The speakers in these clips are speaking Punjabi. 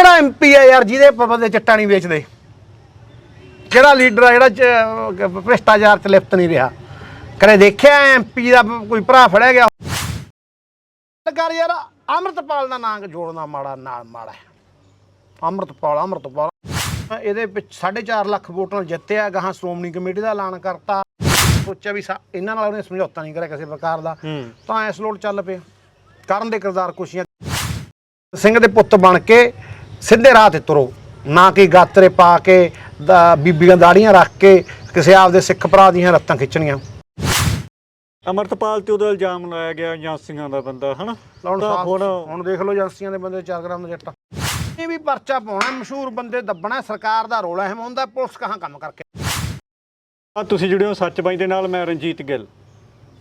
ਕਿਹੜਾ ਐਮਪੀ ਆ ਯਾਰ ਜਿਹਦੇ ਪ- ਬੰਦੇ ਚਿੱਟਾ ਨਹੀਂ ਵੇਚਦੇ? ਕਿਹੜਾ ਲੀਡਰ ਆ ਜਿਹੜਾ ਚ- ਭ੍ਰਿਸ਼ਟਾਚਾਰ ਚ ਲਿਪਤ ਨਹੀਂ ਰਿਹਾ। ਕਦੇ ਦੇਖਿਆ ਐਮਪੀ ਦਾ ਕੋਈ ਭਰਾ ਫੜਿਆ ਗਿਆ? ਕਰ ਯਾਰ ਅੰਮ੍ਰਿਤਪਾਲ ਦਾ ਨਾਂ ਜੋੜਨਾ ਮਾੜਾ ਨਾਲ ਮਾੜਾ ਹੈ। ਅੰਮ੍ਰਿਤਪਾਲ ਅੰਮ੍ਰਿਤਪਾਲ। ਇਹਦੇ ਵਿੱਚ 4.5 ਲੱਖ ਵੋਟਾਂ ਨਾਲ ਜਿੱਤਿਆ ਗਾਹਾਂ ਸ਼੍ਰੋਮਣੀ ਕਮੇਟੀ ਦਾ ਐਲਾਨ ਕਰਤਾ। ਸੋਚਿਆ ਵੀ ਸਾ- ਇਹਨਾਂ ਨਾਲ ਉਹਨੇ ਸਮਝੌਤਾ ਨਹੀਂ ਕਰਿਆ ਕਿਸੇ ਪ੍ਰਕਾਰ ਦਾ। ਹੂੰ। ਤਾਂ ਐਸ ਲੋਟ ਚੱਲ ਪਿਆ। ਕਰਨ ਦੇ ਕਿਰਦਾਰ ਕੁਸ਼ੀਆਂ ਸਿੰਘ ਦੇ ਪੁੱਤ ਬਣ ਕੇ ਸਿੱਧੇ ਰਾਹ ਤੇ ਤੁਰੋ। ਨਾ ਕਿ ਗਾਤਰੇ ਪਾ ਕੇ ਦਾ- ਬੀਬੀਆਂ ਦਾੜੀਆਂ ਰੱਖ ਕੇ ਕਿਸੇ ਆਪਦੇ ਸਿੱਖ ਭਰਾ ਦੀਆਂ ਰੱਤਾਂ ਖਿੱਚਣੀਆਂ। ਅਮਰਤਪਾਲ ਤੇ ਉਹਦਾ ਇਲਜ਼ਾਮ ਲਾਇਆ ਗਿਆ ਏਜੰਸੀਆਂ ਦਾ ਬੰਦਾ ਹਨਾ? ਹੁਣ ਤਾਂ ਹੁਣ ਹੁਣ ਦੇਖ ਲਓ ਏਜੰਸੀਆਂ ਦੇ ਬੰਦੇ 4 ਗ੍ਰਾਮ ਦਾ ਜੱਟਾ। ਇਹ ਵੀ ਪਰਚਾ ਪਾਉਣਾ ਮਸ਼ਹੂਰ ਬੰਦੇ ਦੱਬਣਾ ਸਰਕਾਰ ਦਾ ਰੋਲਾ ਹੈ ਹੁੰਦਾ ਪੁਲਿਸ ਕਹਾਂ ਕੰਮ ਕਰਕੇ? ਆ ਤੁਸੀਂ ਜੁੜੇ ਹੋ ਸੱਚ ਬਾਈ ਦੇ ਨਾਲ ਮੈਂ ਰਣਜੀਤ ਗਿੱਲ।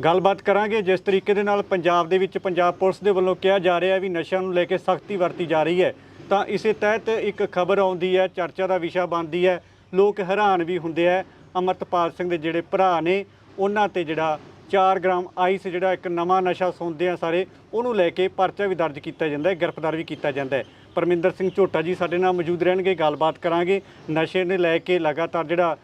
ਗੱਲਬਾਤ ਕਰਾਂਗੇ ਜਿਸ ਤਰੀਕੇ ਦੇ ਨਾਲ ਪੰਜਾਬ ਦੇ ਵਿੱਚ ਪੰਜਾਬ ਪੁਲਿਸ ਦੇ ਵੱਲੋਂ ਕਿਹਾ ਜਾ ਰਿਹਾ ਹੈ ਵੀ ਨਸ਼ਿਆਂ ਨੂੰ ਲੈ ਕੇ ਸਖਤੀ ਵਰਤੀ ਜਾ ਰਹੀ ਹੈ। ਤਾਂ ਇਸੇ ਤਹਿਤ ਇੱਕ ਖਬਰ ਆਉਂਦੀ ਹੈ, ਚਰਚਾ ਦਾ ਵਿਸ਼ਾ ਬਣਦੀ ਹੈ। ਲੋਕ ਹੈਰਾਨ ਵੀ ਹੁੰਦੇ ਆ। ਅਮਰਤਪਾਲ ਸਿੰਘ ਦੇ ਜਿਹੜੇ ਭਰਾ ਨੇ, ਉਹਨਾਂ ਤੇ ਜਿਹੜਾ 4 ਗ੍ਰਾਮ ਆਈਸ, ਜਿਹੜਾ ਇੱਕ ਨਵਾਂ ਨਸ਼ਾ ਸੁਣਦੇ ਆ ਸਾਰੇ, ਉਹਨੂੰ ਲੈ ਕੇ ਪਰਚਾ ਵੀ ਦਰਜ ਕੀਤਾ ਜਾਂਦਾ ਹੈ, ਗ੍ਰਿਫਤਾਰ ਵੀ ਕੀਤਾ ਜਾਂਦਾ ਹੈ। ਪਰਮਿੰਦਰ ਸਿੰਘ ਝੋਟਾ ਜੀ ਸਾਡੇ ਨਾਲ ਮੌਜੂਦ ਰਹਿਣਗੇ, ਗੱਲਬਾਤ ਕਰਾਂਗੇ। ਨਸ਼ੇ ਨੇ ਲੈ ਕੇ ਲਗਾਤਾਰ ਜਿਹੜਾ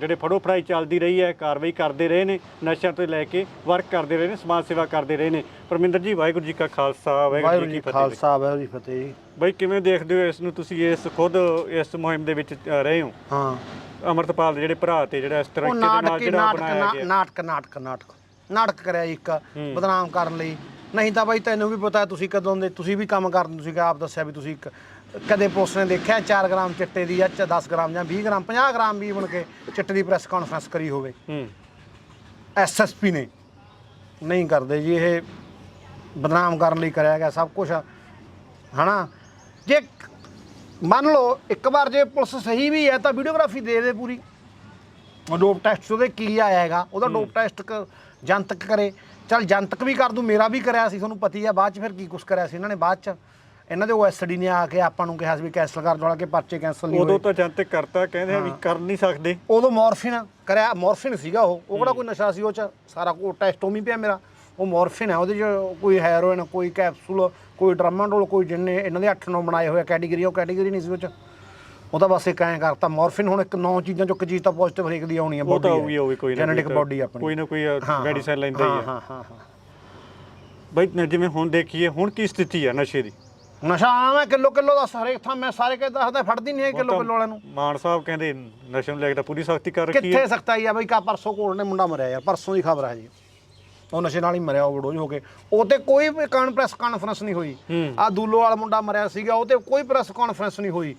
ਜਿਹੜੇ ਫੜੋ ਫੜਾਈ ਚੱਲਦੀ ਰਹੀ ਹੈ ਕਾਰਵਾਈ ਕਰਦੇ ਰਹੇ ਨੇ ਨਸ਼ਿਆਂ ਤੋਂ ਲੈ ਕੇ ਵਰਕ ਕਰਦੇ ਰਹੇ ਨੇ ਸਮਾਜ ਸੇਵਾ ਕਰਦੇ ਰਹੇ ਨੇ। ਪਰਮਿੰਦਰ ਜੀ ਵਾਹਿਗੁਰੂ ਜੀ ਕਾ ਖਾਲਸਾ ਵਾਹਿਗੁਰੂ ਜੀ ਕੀ ਫਤਿਹ ਖਾਲਸਾ ਵਾਹਿਗੁਰੂ ਜੀ ਫਤਿਹ ਜੀ। ਬਾਈ ਕਿਵੇਂ ਦੇਖਦੇ ਹੋ ਇਸ ਨੂੰ ਤੁਸੀਂ ਇਸ ਖੁਦ ਇਸ ਮੁਹਿੰਮ ਦੇ ਵਿੱਚ ਰਹੇ ਹੋ? ਹਾਂ। ਅਮਰਤਪਾਲ ਦੇ ਜਿਹੜੇ ਭਰਾ ਤੇ ਜਿਹੜਾ ਇਸ ਤਰੀਕੇ ਦੇ ਨਾਲ ਜਿਹੜਾ ਨਾਟਕ ਬਣਾਇਆ ਗਿਆ। ਨਾਟਕ ਨਾਟਕ ਨਾਟਕ। ਨਾਟਕ ਕਰਿਆ ਇੱਕ ਬਦਨਾਮ ਕਰਨ ਲਈ। ਨਹੀਂ ਤਾਂ ਬਾਈ ਤੈਨੂੰ ਵੀ ਪਤਾ ਤੁਸੀਂ ਕਦੋਂ ਦੇ ਤੁਸੀਂ ਵੀ ਕੰਮ ਕਰਦੇ ਤੁਸੀਂ ਆਪ ਦੱਸਿਆ ਵੀ ਤੁਸੀਂ ਇੱਕ ਕਦੇ ਪੁਲਿਸ ਨੇ ਦੇਖਿਆ 4 ਗ੍ਰਾਮ ਚਿੱਟੇ ਦੀ ਜਾਂ 10 ਗ੍ਰਾਮ ਜਾਂ 20 ਗ੍ਰਾਮ 50 ਗ੍ਰਾਮ ਵੀ ਬਣ ਕੇ ਚਿੱਟੇ ਦੀ ਪ੍ਰੈਸ ਕਾਨਫਰੰਸ ਕਰੀ ਹੋਵੇ। ਹੂੰ। ਐਸਐਸਪੀ ਨੇ ਨਹੀਂ ਕਰਦੇ ਜੀ ਇਹ ਬਦਨਾਮ ਕਰਨ ਲਈ ਕਰਿਆ ਗਿਆ ਸਭ ਕੁਝ ਹਨਾ? ਜੇ ਮੰਨ ਲਓ ਇੱਕ ਵਾਰ ਜੇ ਪੁਲਿਸ ਸਹੀ ਵੀ ਹੈ ਤਾਂ ਵੀਡੀਓਗ੍ਰਾਫੀ ਦੇ ਦੇ ਪੂਰੀ। ਉਹ ਡੋਪ ਟੈਸਟ ਉਹਦੇ ਕੀ ਆਇਆ ਹੈਗਾ ਉਹਦਾ ਡੋਪ ਟੈਸਟ ਜਨਤਕ ਕਰੇ। ਚਲ ਜਨਤਕ ਵੀ ਕਰ ਦੂੰ ਮੇਰਾ ਵੀ ਕਰਿਆ ਸੀ ਤੁਹਾਨੂੰ ਪਤੀ ਆ ਬਾਅਦ ਚ ਫਿਰ ਕੀ ਕੁਛ ਕਰਿਆ ਸੀ ਇਹਨਾਂ ਨੇ ਬਾਅਦ ਚ। ਇਹਨਾਂ ਦੇ ਓਐਸਡੀ ਨੇ ਆ ਕੇ ਆਪਾਂ ਨੂੰ ਕਿਹਾ ਸੀ ਵੀ ਕੈਂਸਲ ਕਰ ਦੋ ਕਿ ਪਰਚੇ ਕੈਂਸਲ ਨਹੀਂ ਉਦੋਂ ਹੋਏ। ਤਾਂ ਜਨਤਕ ਕਰਤਾ ਕਹਿੰਦੇ ਆ ਵੀ ਕਰ ਨਹੀਂ ਸਕਦੇ। ਉਦੋਂ ਮੋਰਫਿਨ ਕਰਿਆ ਮੋਰਫਿਨ ਸੀਗਾ ਉਹ। ਉਹ ਕਿਹੜਾ ਕੋਈ ਨਸ਼ਾ ਸੀ ਉਹ ਚ? ਸਾਰਾ ਕੋ ਟੈਸਟ ਉਮੀ ਪਿਆ ਮੇਰਾ। ਉਹ ਮੋਰਫਿਨ ਹੈ ਉਹਦੇ ਚ ਕੋਈ ਹੈਰੋਇਨ ਕੋਈ ਕੈਪਸੂਲ ਕੋਈ ਡਰਮਾਡੋਲ ਕੋਈ ਜਿੰਨੇ ਇਹਨਾਂ ਦੇ 8-9 ਬਣਾਏ ਹੋਏ ਕੈਟਾਗਰੀ ਉਹ ਕੈਟਾਗਰੀ ਨਹੀਂ ਸੀ ਉਹ ਚ। ਉਹ ਤਾਂ ਬਸ ਇੱਕ ਐਂ ਕਰਤਾ ਮੋਰਫਿਨ ਹੁਣ ਇੱਕ ਨੌ ਚੀਜ਼ਾਂ ਚੋਂ ਇੱਕ ਚੀਜ਼ ਤਾਂ ਪੋਜ਼ਿਟਿਵ ਹਰੇਕ ਦੀ ਆਉਣੀ ਹੈ ਉਹ ਤਾਂ ਹੋਊਗੀ ਹੋਊਗੀ ਕੋਈ ਨਾ ਜੈਨੇਟਿਕ ਬਾਡੀ ਆਪਣੀ। ਕੋਈ ਨਾ ਕੋਈ ਮੈਡੀਸਨ ਲੈਂਦਾ ਹੀ ਹਾਂ ਹੈ ਹਾਂ ਹਾਂ। ਬਈ ਜਿਵੇਂ ਹੁਣ ਦੇਖੀਏ ਹੁਣ ਕੀ ਸਥਿਤੀ ਹੈ ਨਸ਼ੇ ਦੀ? ਨਸ਼ਾ ਆਮ ਹੈ ਕਿਲੋ ਕਿਲੋ ਦਾ ਹਰੇਕ ਥਾਂ ਮੈਂ ਸਾਰੇ ਕੇ ਦੱਸਦਾ ਫੜਦੀ ਨਹੀਂ ਹੈ ਕਿਲੋ ਕਿਲੋ ਵਾਲਿਆਂ ਨੂੰ। ਮਾਨ ਸਾਹਿਬ ਕਹਿੰਦੇ ਨਸ਼ੇ ਨੂੰ ਲੈ ਕੇ ਤਾਂ ਪੂਰੀ ਸਖਤੀ ਕਰ ਰੱਖੀ ਕਿੱਥੇ ਹੈ ਸਖਤਾਈ ਆ ਬਈ ਕਾ ਪਰਸੋਂ ਕੋਲ ਨੇ ਮੁੰਡਾ ਮਰਿਆ ਯਾਰ ਪਰਸੋਂ ਦੀ ਖਬਰ ਹੈ ਜੀ। ਉਹ ਨਸ਼ੇ ਨਾਲ ਹੀ ਮਰਿਆ ਓਵਰਡੋਜ਼ ਹੋ ਕੇ। ਉਹ ਤੇ ਕੋਈ ਵੀ ਕਾਨ ਪ੍ਰੈਸ ਕਾਨਫਰੰਸ ਨਹੀਂ ਹੋਈ। ਆ ਦੂਲੋ ਵਾਲਾ ਮੁੰਡਾ ਮਰਿਆ ਸੀਗਾ ਉਹ ਤੇ ਕੋਈ ਪ੍ਰੈਸ ਕਾਨਫਰੰਸ ਨਹੀਂ ਹੋਈ।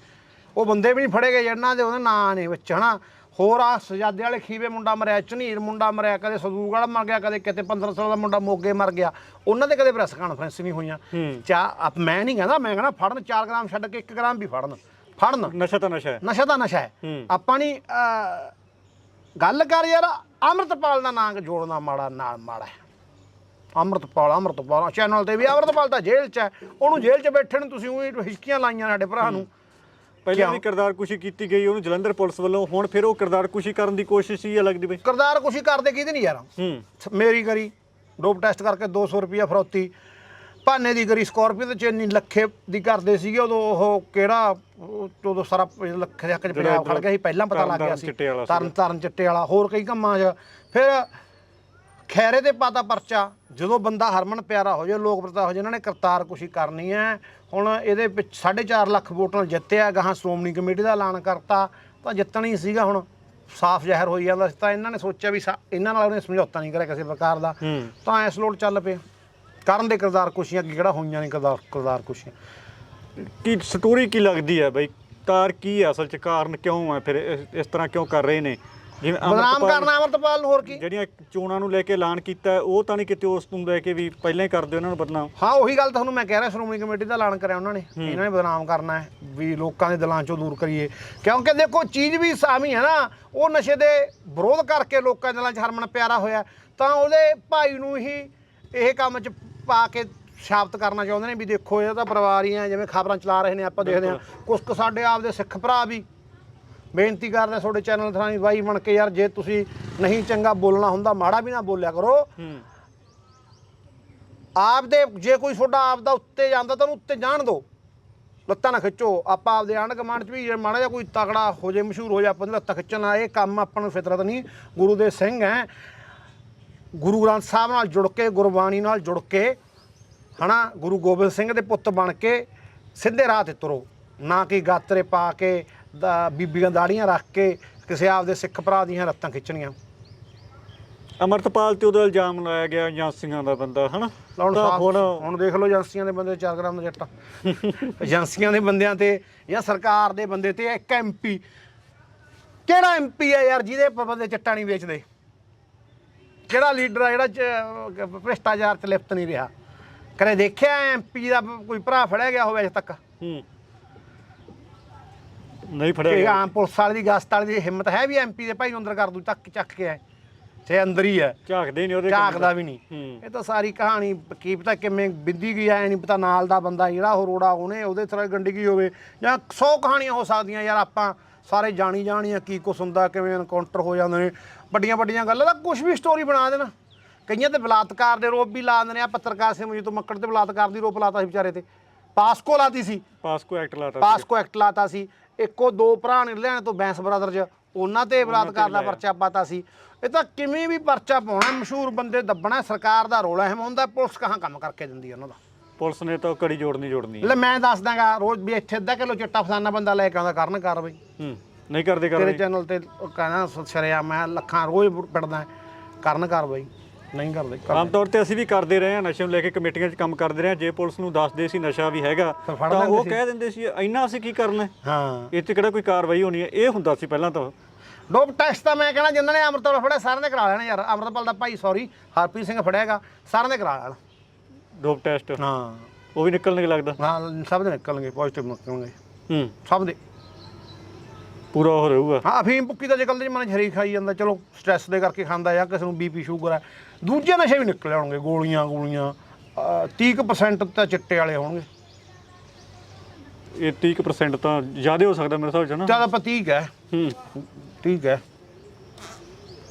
ਉਹ ਬੰਦੇ ਵੀ ਨਹੀਂ ਫੜੇ ਗਏ ਜਿਹਨਾਂ ਦੇ ਉਹਦੇ ਨਾਂ ਨੇ ਵਿੱਚ ਹਨਾ? ਹੋਰ ਆ ਸਜਾਦੇ ਵਾਲੇ ਖੀਵੇ ਮੁੰਡਾ ਮਰਿਆ ਝਨੀਰ ਮੁੰਡਾ ਮਰਿਆ ਕਦੇ ਸਦੂਗੜ ਮਰ ਗਿਆ ਕਦੇ ਕਿਤੇ 15 ਸਾਲ ਦਾ ਮੁੰਡਾ ਮੋਗੇ ਮਰ ਗਿਆ। ਉਹਨਾਂ ਦੇ ਕਦੇ ਪ੍ਰੈਸ ਕਾਨਫਰੰਸ ਨਹੀਂ ਹੋਈਆਂ। ਚਾ ਆਪ ਮੈਂ ਨਹੀਂ ਕਹਿੰਦਾ ਮੈਂ ਕਹਿੰਦਾ ਫੜਨ 4 ਗ੍ਰਾਮ ਛੱਡ ਕੇ 1 ਗ੍ਰਾਮ ਵੀ ਫੜਨ। ਫੜਨ। ਨਸ਼ਾ ਤਾਂ ਨਸ਼ਾ ਹੈ। ਨਸ਼ਾ ਤਾਂ ਨਸ਼ਾ ਹੈ। ਆਪਾਂ ਨਹੀਂ ਗੱਲ ਕਰ ਯਾਰ ਅੰਮ੍ਰਿਤਪਾਲ ਦਾ ਨਾਂ ਜੋੜਨਾ ਮਾੜਾ ਨਾਲ ਮਾੜਾ ਹੈ। ਅੰਮ੍ਰਿਤਪਾਲ ਅੰਮ੍ਰਿਤਪਾਲ ਚੈਨਲ ਤੇ ਵੀ ਅੰਮ੍ਰਿਤਪਾਲ ਤਾਂ ਜੇਲ੍ਹ 'ਚ ਹੈ। ਉਹਨੂੰ ਜੇਲ੍ਹ 'ਚ ਬੈਠੇ ਨੂੰ ਤੁਸੀਂ ਉਹੀ ਹਿਚਕੀਆਂ ਲਾਈਆਂ ਸਾਡੇ ਭਰਾ ਨੂੰ। ਪਹਿਲਾਂ? ਵੀ ਕਿਰਦਾਰ ਕੁਸ਼ੀ ਕੀਤੀ ਗਈ ਉਹਨੂੰ ਜਲੰਧਰ ਪੁਲਿਸ ਵੱਲੋਂ ਹੁਣ ਫਿਰ ਉਹ ਕਿਰਦਾਰ ਕੁਸ਼ੀ ਕਰਨ ਦੀ ਕੋਸ਼ਿਸ਼ ਹੀ ਲੱਗਦੀ ਬਈ। ਕਰਦਾਰ ਕੁਛ ਕਰਦੇ ਕਿਹਦੇ ਨਹੀਂ ਯਾਰ? ਮੇਰੀ ਕਰੀ ਡੋਪ ਟੈਸਟ ਕਰਕੇ 200 ਰੁਪਿਆ ਫਰੌਤੀ। ਭਾਨੇ ਦੀ ਕਰੀ ਸਕੋਰਪੀਓ ਤੇ ਚੇਨੀ ਲੱਖੇ ਦੀ ਕਰਦੇ ਸੀਗੇ ਉਦੋਂ ਉਹ ਕਿਹੜਾ ਉਦੋਂ ਸਾਰਾ ਲੱਖੇ ਦੇ ਹੱਕ ਚ ਪੰਜਾਬ ਖੜ ਗਿਆ ਸੀ ਪਹਿਲਾਂ ਪਤਾ ਲੱਗ ਗਿਆ ਸੀ। ਤਰਨ ਤਰਨ ਚਿੱਟੇ ਵਾਲਾ ਹੋਰ ਕਈ ਕੰਮਾਂ 'ਚ। ਫਿਰ ਖੈਰੇ ਤੇ ਪਾਤਾ ਪਰਚਾ ਜਦੋਂ ਬੰਦਾ ਹਰਮਨ ਪਿਆਰਾ ਹੋ ਜਾਏ ਲੋਕਪ੍ਰਿਯਤਾ ਹੋ ਜਾਏ ਇਹਨਾਂ ਨੇ ਕਰਤਾਰ ਕੁਸ਼ੀ ਕਰਨੀ ਹੈ। ਹੁਣ ਇਹਦੇ ਵਿੱਚ 4.5 ਲੱਖ ਵੋਟਾਂ ਨਾਲ ਜਿੱਤਿਆ ਗਾਹਾਂ ਸ਼੍ਰੋਮਣੀ ਕਮੇਟੀ ਦਾ ਐਲਾਨ ਕਰਤਾ ਤਾਂ ਜਿੱਤਣਾ ਹੀ ਸੀਗਾ ਹੁਣ। ਸਾਫ਼ ਜ਼ਾਹਿਰ ਹੋਈ ਜਾਂਦਾ ਸੀ ਤਾਂ ਇਹਨਾਂ ਨੇ ਸੋਚਿਆ ਵੀ ਸਾ- ਇਹਨਾਂ ਨਾਲ ਉਹਨੇ ਸਮਝੌਤਾ ਨਹੀਂ ਕਰਿਆ ਕਿਸੇ ਪ੍ਰਕਾਰ ਦਾ। ਤਾਂ ਐਸ ਲੋਟ ਚੱਲ ਪਿਆ। ਕਰਨ ਦੇ ਕਿਰਦਾਰ ਕੁਸ਼ੀਆਂ ਕੀ ਕਿਹੜਾ ਹੋਈਆਂ ਨਹੀਂ ਕਿਰਦਾਰ ਕਿਰਦਾਰ ਕੁਸ਼ੀਆਂ? ਕੀ ਸਟੋਰੀ ਕੀ ਲੱਗਦੀ ਹੈ ਬਈ? ਤਾਰ ਕੀ ਹੈ? ਅਸਲ ਚ ਕਾਰਨ ਕਿਉਂ ਹੈ? ਫਿਰ ਇਸ- ਇਸ ਤਰ੍ਹਾਂ ਕਿਉਂ ਕਰ ਰਹੇ ਨੇ? ਜਿਵੇਂ ਬਦਨਾਮ ਅੰਮ੍ਰਿਤਪਾਲ- ਕਰਨਾ ਅਮਰਤਪਾਲ ਨੂੰ ਹੋਰ ਕੀ? ਜਿਹੜੀਆਂ ਚੋਣਾਂ ਨੂੰ ਲੈ ਕੇ ਐਲਾਨ ਕੀਤਾ ਹੈ, ਉਹ ਤਾਂ ਨਹੀਂ ਕਿਤੇ ਉਸ ਨੂੰ ਲੈ ਕੇ ਵੀ ਪਹਿਲਾਂ ਹੀ ਕਰਦੇ ਉਹਨਾਂ ਨੂੰ ਬਦਨਾਮ। ਹਾਂ ਉਹੀ ਗੱਲ ਤੁਹਾਨੂੰ ਮੈਂ ਕਹਿ ਰਿਹਾ ਸ਼੍ਰੋਮਣੀ ਕਮੇਟੀ ਦਾ ਐਲਾਨ ਕਰਿਆ ਉਹਨਾਂ ਨੇ। ਇਹਨਾਂ ਨੇ ਬਦਨਾਮ ਕਰਨਾ ਹੈ ਵੀ ਲੋਕਾਂ ਦੇ ਦਿਲਾਂ ਚੋਂ ਦੂਰ ਕਰੀਏ। ਕਿਉਂਕਿ ਦੇਖੋ ਚੀਜ਼ ਵੀ ਸਾਮੀ ਹੈ ਨਾ ਉਹ ਨਸ਼ੇ ਦੇ ਵਿਰੋਧ ਕਰਕੇ ਲੋਕਾਂ ਦੇ ਦਿਲਾਂ 'ਚ ਹਰਮਨ ਪਿਆਰਾ ਹੋਇਆ ਤਾਂ ਉਹਦੇ ਭਾਈ ਨੂੰ ਹੀ ਇਹ ਕੰਮ 'ਚ ਪਾ ਕੇ ਸਾਬਤ ਕਰਨਾ ਚਾਹੁੰਦੇ ਨੇ ਵੀ ਦੇਖੋ ਇਹ ਤਾਂ ਪਰਿਵਾਰ ਹੀ ਆ ਜਿਵੇਂ ਖਬਰਾਂ ਚਲਾ ਰਹੇ ਨੇ ਆਪਾਂ ਦੇਖਦੇ ਹਾਂ। ਕੁਝ ਕੁ ਸਾਡੇ ਆਪਦੇ ਸਿੱਖ ਭਰਾ ਵੀ ਬੇਨਤੀ ਕਰਦੇ ਤੁਹਾਡੇ ਚੈਨਲ ਥਾਣੀ ਬਾਈ ਬਣ ਕੇ ਯਾਰ ਜੇ ਤੁਸੀਂ ਨਹੀਂ ਚੰਗਾ ਬੋਲਣਾ ਹੁੰਦਾ ਮਾੜਾ ਵੀ ਨਾ ਬੋਲਿਆ ਕਰੋ। ਆਪ ਦੇ ਜੇ ਕੋਈ ਤੁਹਾਡਾ ਆਪ ਦਾ ਉੱਤੇ ਜਾਂਦਾ ਤਾਂ ਉਹਨੂੰ ਉੱਤੇ ਜਾਣ ਦਿਓ। ਲੱਤਾਂ ਨਾ ਖਿੱਚੋ। ਆਪਾਂ ਆਪਦੇ ਆਂਢ ਕਮਾਂਡ ਚ ਵੀ ਜੇ ਮਾੜਾ ਜਿਹਾ ਕੋਈ ਤਗੜਾ ਹੋ ਜੇ ਮਸ਼ਹੂਰ ਹੋ ਜਾ ਆਪਾਂ ਦੀ ਲੱਤਾਂ ਖਿੱਚਣਾ ਇਹ ਕੰਮ ਆਪਾਂ ਨੂੰ ਫਿਤਰਤ ਨਹੀਂ। ਗੁਰੂ ਦੇ ਸਿੰਘ ਹੈ। ਗੁਰੂ ਗ੍ਰੰਥ ਸਾਹਿਬ ਨਾਲ ਜੁੜ ਕੇ ਗੁਰਬਾਣੀ ਨਾਲ ਜੁੜ ਕੇ ਹਨਾ? ਗੁਰੂ ਗੋਬਿੰਦ ਸਿੰਘ ਦੇ ਪੁੱਤ ਬਣ ਕੇ ਸਿੱਧੇ ਰਾਹ ਤੇ ਤੁਰੋ। ਨਾ ਕਿ ਗਾਤਰੇ ਪਾ ਕੇ ਦਾ- ਬੀਬੀਆਂ ਦਾੜੀਆਂ ਰੱਖ ਕੇ ਕਿਸੇ ਆਪਦੇ ਸਿੱਖ ਭਰਾ ਦੀਆਂ ਲੱਤਾਂ ਖਿੱਚਣੀਆਂ। ਅਮਰਤਪਾਲ ਤੇ ਉਹਦਾ ਇਲਜ਼ਾਮ ਲਾਇਆ ਗਿਆ ਏਜੰਸੀਆਂ ਦਾ ਬੰਦਾ ਹਨਾ? ਤਾਂ ਸਾਫ਼- ਹੁਣ ਹੁਣ ਦੇਖ ਲਓ ਏਜੰਸੀਆਂ ਦੇ ਬੰਦੇ 4 ਗ੍ਰਾਮ ਦਾ ਜੱਟਾ ਏਜੰਸੀਆਂ ਦੇ ਬੰਦਿਆਂ ਤੇ ਜਾਂ ਸਰਕਾਰ ਦੇ ਬੰਦੇ ਤੇ ਇੱਕ ਐਮਪੀ ਕਿਹੜਾ ਐਮਪੀ ਹੈ ਯਾਰ ਜਿਹਦੇ ਬੰਦੇ ਚਿੱਟਾ ਨਹੀਂ ਵੇਚਦੇ? ਕਿਹੜਾ ਲੀਡਰ ਆ ਜਿਹੜਾ ਭ੍ਰਿਸ਼ਟਾਚਾਰ ਚ ਲਿਪਤ ਨਹੀਂ ਰਿਹਾ। ਕਦੇ ਦੇਖਿਆ ਐਮਪੀ ਦਾ ਕੋਈ ਭਰਾ ਫੜਿਆ ਗਿਆ ਹੋਵੇ ਅਜੇ ਤੱਕ? ਹੂੰ। ਨਹੀਂ ਫੜਿਆ ਕਿ ਗਿਆ। ਆਮ ਪੁਲਿਸ ਵਾਲੇ ਦੀ ਗਸਤ ਵਾਲੇ ਦੀ ਹਿੰਮਤ ਹੈ ਵੀ ਐਮਪੀ ਦੇ ਭਾਈ ਨੂੰ ਅੰਦਰ ਕਰ ਦੂ ਚੱਕ ਚੱਕ ਕੇ ਆਏ। ਸੇ ਅੰਦਰ ਹੀ ਹੈ। ਝਾਕਦੇ ਨਹੀਂ ਉਹਦੇ ਕੰਮ ਝਾਕਦਾ ਵੀ ਨਹੀਂ। ਹੂੰ। ਇਹ ਤਾਂ ਸਾਰੀ ਕਹਾਣੀ ਕੀ ਪਤਾ ਕਿਵੇਂ ਬਿੰਦੀ ਗਈ ਐ ਨਹੀਂ ਪਤਾ ਨਾਲ ਦਾ ਬੰਦਾ ਜਿਹੜਾ ਉਹ ਰੋੜਾ ਉਹਨੇ ਉਹਦੇ ਤਰ੍ਹਾਂ ਗੰਡੀ ਗਈ ਹੋਵੇ ਜਾਂ 100 ਕਹਾਣੀਆਂ ਹੋ ਸਕਦੀਆਂ ਯਾਰ ਆਪਾਂ ਸਾਰੇ ਜਾਣੀ ਜਾਣੀਆਂ ਕੀ ਕੁਛ ਹੁੰਦਾ ਕਿਵੇਂ ਐਨਕਾਊਂਟਰ ਹੋ ਜਾਂਦੇ ਨੇ। ਵੱਡੀਆਂ ਵੱਡੀਆਂ ਗੱਲਾਂ ਦਾ ਕੁਝ ਵੀ ਸਟੋਰੀ ਬਣਾ ਦੇਣਾ। ਕਈਆਂ ਤੇ ਬਲਾਤਕਾਰ ਦੇ ਰੋਪ ਵੀ ਲਾ ਦਿੰਦੇ ਨੇ ਆ ਪੱਤਰਕਾਰ ਸਿੰਘ ਤੋਂ ਮੱਕੜ ਤੇ ਬਲਾਤਕਾਰ ਦੀ ਰੋਪ ਲਾਤਾ ਸੀ ਵਿਚਾਰੇ ਤੇ। ਪਾਸਕੋ ਲਾਤੀ ਸੀ। ਪਾਸਕੋ ਐਕਟ ਲਾਤਾ ਸੀ। ਪਾਸਕੋ ਐਕਟ ਲਾਤਾ ਸੀ। ਇੱਕੋ ਦੋ ਭਰਾ ਨੇ ਲੁਧਿਆਣੇ ਤੋਂ ਬੈਂਸ ਬ੍ਰਦਰਜ਼ ਉਹਨਾਂ ਤੇ ਬਲਾਤਕਾਰ ਦਾ ਪਰਚਾ ਪਾਤਾ ਸੀ। ਇਹ ਤਾਂ ਕਿਵੇਂ ਵੀ ਪਰਚਾ ਪਾਉਣਾ ਮਸ਼ਹੂਰ ਬੰਦੇ ਦੱਬਣਾ ਸਰਕਾਰ ਦਾ ਰੋਲ ਅਹਿਮ ਹੁੰਦਾ ਪੁਲਿਸ ਕਹਾਂ ਕੰਮ ਕਰਕੇ ਦਿੰਦੀ ਹੈ ਉਹਨਾਂ ਦਾ? ਪੁਲਿਸ ਨੇ ਤਾਂ ਕੜੀ ਜੋੜਨੀ ਜੋੜਨੀ। ਲੈ ਮੈਂ ਦੱਸ ਦਾਂਗਾ ਰੋਜ਼ ਵੀ ਇੱਥੇ ਅੱਧਾ ਕਿਲੋ ਚਿੱਟਾ ਫਸਾਨਾ ਬੰਦਾ ਲੈ ਕੇ ਆਉਂਦਾ ਕਰਨ ਕਾਰਵਾਈ ਹੂੰ ਨਹੀਂ ਕਰਦੇ ਤੇਰੇ ਕਰਦੇ ਚੈਨਲ ਤੇ ਕਹਿੰਦਾ ਸ਼ਰਿਆ ਮੈਂ ਲੱਖਾਂ ਰੋਜ਼ ਪਿੜਦਾ ਕਰਨ ਕਾਰਵਾਈ ਨਹੀਂ ਕਰਦੇ ਆਮ। ਤੌਰ ਤੇ ਅਸੀਂ ਵੀ ਕਰਦੇ ਰਹੇ ਹਾਂ ਨਸ਼ੇ ਨੂੰ ਲੈ ਕੇ ਕਮੇਟੀਆਂ 'ਚ ਕੰਮ ਕਰਦੇ ਰਹੇ ਹਾਂ। ਜੇ ਪੁਲਿਸ ਨੂੰ ਦੱਸਦੇ ਸੀ ਨਸ਼ਾ ਵੀ ਹੈਗਾ ਤਾਂ ਫੜ ਤਾਂ ਲੈਂਦੇ ਉਹ ਸੀ। ਕਹਿ ਦਿੰਦੇ ਸੀ ਇੰਨਾ ਅਸੀਂ ਕੀ ਕਰਨਾ? ਹੈ? ਹਾਂ ਇਹ 'ਚ ਕਿਹੜਾ ਕੋਈ ਕਾਰਵਾਈ ਹੋਣੀ ਹੈ? ਇਹ ਹੁੰਦਾ ਸੀ ਪਹਿਲਾਂ ਤਾਂ। ਡੋਪ ਟੈਸਟ ਤਾਂ ਮੈਂ ਕਹਿੰਦਾ ਜਿਨ੍ਹਾਂ ਨੇ ਅੰਮ੍ਰਿਤਪਾਲ ਫੜਿਆ ਸਾਰਿਆਂ ਨੇ ਕਰਾ ਲੈਣਾ ਯਾਰ। ਅੰਮ੍ਰਿਤਪਾਲ ਦਾ ਭਾਈ ਸੌਰੀ ਹਰਪ੍ਰੀਤ ਸਿੰਘ ਫੜਿਆਗਾ ਸਾਰਿਆਂ ਨੇ ਕਰਾ ਲੈਣਾ। Dope test. ਹਾਂ। ਉਹ ਵੀ ਨਿਕਲਣਗੇ ਲੱਗਦਾ? ਹਾਂ ਸਭ ਦੇ ਨਿਕਲਣਗੇ ਪੋਜ਼ਿਟਿਵ ਨਿਕਲਣਗੇ। ਹੂੰ। ਸਭ ਦੇ। ਪੂਰਾ ਹੋ ਰਹੂਗਾ। ਹਾਂ ਅਫੀਮ ਪੁੱਕੀ ਤਾਂ ਜੇਕਰ ਮਨ ਹਰੀ ਖਾਈ ਜਾਂਦਾ। ਚਲੋ ਸਟ੍ਰੈਸ ਦੇ ਕਰਕੇ ਖਾਂਦਾ ਜਾਂ ਕਿਸੇ ਨੂੰ ਬੀਪੀ ਸ਼ੂਗਰ ਹੈ। ਦੂਜੇ ਨਸ਼ੇ ਵੀ ਨਿਕਲ ਆਉਣਗੇ ਗੋਲੀਆਂ ਗੋਲੀਆਂ। 30% ਤਾਂ ਚਿੱਟੇ ਵਾਲੇ ਹੋਣਗੇ। ਇਹ 30% ਤਾਂ ਜ਼ਿਆਦਾ ਹੋ ਸਕਦਾ ਮੇਰੇ ਹਿਸਾਬ 'ਚ ਨਾ। ਜ਼ਿਆਦਾ ਪਤੀਕ ਹੈ। ਹੂੰ। ਠੀਕ ਹੈ।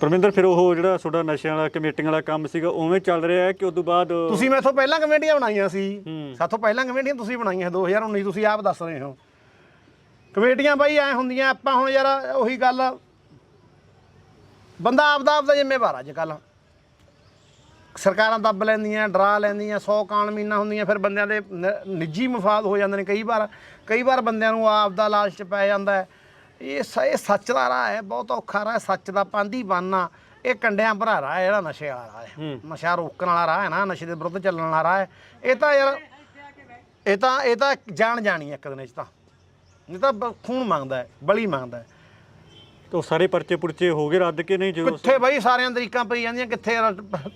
ਪਰਮਿੰਦਰ ਫਿਰ ਉਹ ਜਿਹੜਾ ਤੁਹਾਡਾ ਨਸ਼ਿਆਂ ਵਾਲਾ ਕਮੇਟੀਆਂ ਵਾਲਾ ਕੰਮ ਸੀਗਾ ਉਵੇਂ ਚੱਲ ਰਿਹਾ ਹੈ ਕਿ ਉਸ ਤੋਂ ਬਾਅਦ ਤੁਸੀਂ ਮੈਥੋਂ ਪਹਿਲਾਂ ਕਮੇਟੀਆਂ ਬਣਾਈਆਂ ਸੀ। ਸਾਥੋਂ ਪਹਿਲਾਂ ਕਮੇਟੀਆਂ ਤੁਸੀਂ ਬਣਾਈਆਂ 2019 ਤੁਸੀਂ ਆਪ ਦੱਸ ਰਹੇ ਹੋ। ਕਮੇਟੀਆਂ ਬਾਈ ਐ ਹੁੰਦੀਆਂ ਆਪਾਂ ਹੁਣ ਯਾਰ ਉਹੀ ਗੱਲ ਬੰਦਾ ਆਪਦਾ ਆਪਦਾ ਜ਼ਿੰਮੇਵਾਰ ਅੱਜ ਕੱਲ ਸਰਕਾਰਾਂ ਦੱਬ ਲੈਂਦੀਆਂ ਡਰਾ ਲੈਂਦੀਆਂ 100 ਕਾਨ ਮੀਨਾ ਹੁੰਦੀਆਂ ਫਿਰ ਬੰਦਿਆਂ ਦੇ ਨ- ਨਿੱਜੀ ਮਫਾਦ ਹੋ ਜਾਂਦੇ ਨੇ। ਕਈ ਵਾਰ ਕਈ ਵਾਰ ਬੰਦਿਆਂ ਨੂੰ ਆਪਦਾ ਲਾਲਚ ਪੈ ਜਾਂਦਾ ਹੈ। ਇਹ ਸ- ਇਹ ਸੱਚ ਦਾ ਰਾਹ ਹੈ ਬਹੁਤ ਔਖਾ ਰਾਹ ਹੈ ਸੱਚ ਦਾ ਪਾਂਦੀ ਬਾਨਾ ਇਹ ਕੰਡਿਆਂ ਭਰਾ ਰਾਹ ਹੈ ਜਿਹੜਾ ਨਸ਼ੇ ਵਾਲਾ ਰਾਹ ਹੈ। ਨਸ਼ਾ ਰੋਕਣ ਵਾਲਾ ਰਾਹ ਹੈ ਨਾ ਨਸ਼ੇ ਦੇ ਵਿਰੁੱਧ ਚੱਲਣ ਵਾਲਾ ਰਾਹ ਹੈ। ਇਹ ਤਾਂ ਯਾਰ ਇਹ ਤਾਂ ਇਹ ਤਾਂ ਜਾਣ ਜਾਣੀ ਹੈ ਇੱਕ ਦਿਨ ਚ ਤਾਂ। ਇਹ ਤਾਂ ਬ- ਖੂਨ ਮੰਗਦਾ ਹੈ ਬਲੀ ਮੰਗਦਾ ਹੈ। ਉਹ ਸਾਰੇ ਪਰਚੇ ਪੁਰਚੇ ਹੋ ਗਏ ਰੱਦ ਕੇ ਨਹੀਂ ਜਦੋਂ ਕਿੱਥੇ ਬਾਈ ਸਾਰਿਆਂ ਤਰੀਕਾਂ ਪਈ ਜਾਂਦੀਆਂ ਕਿੱਥੇ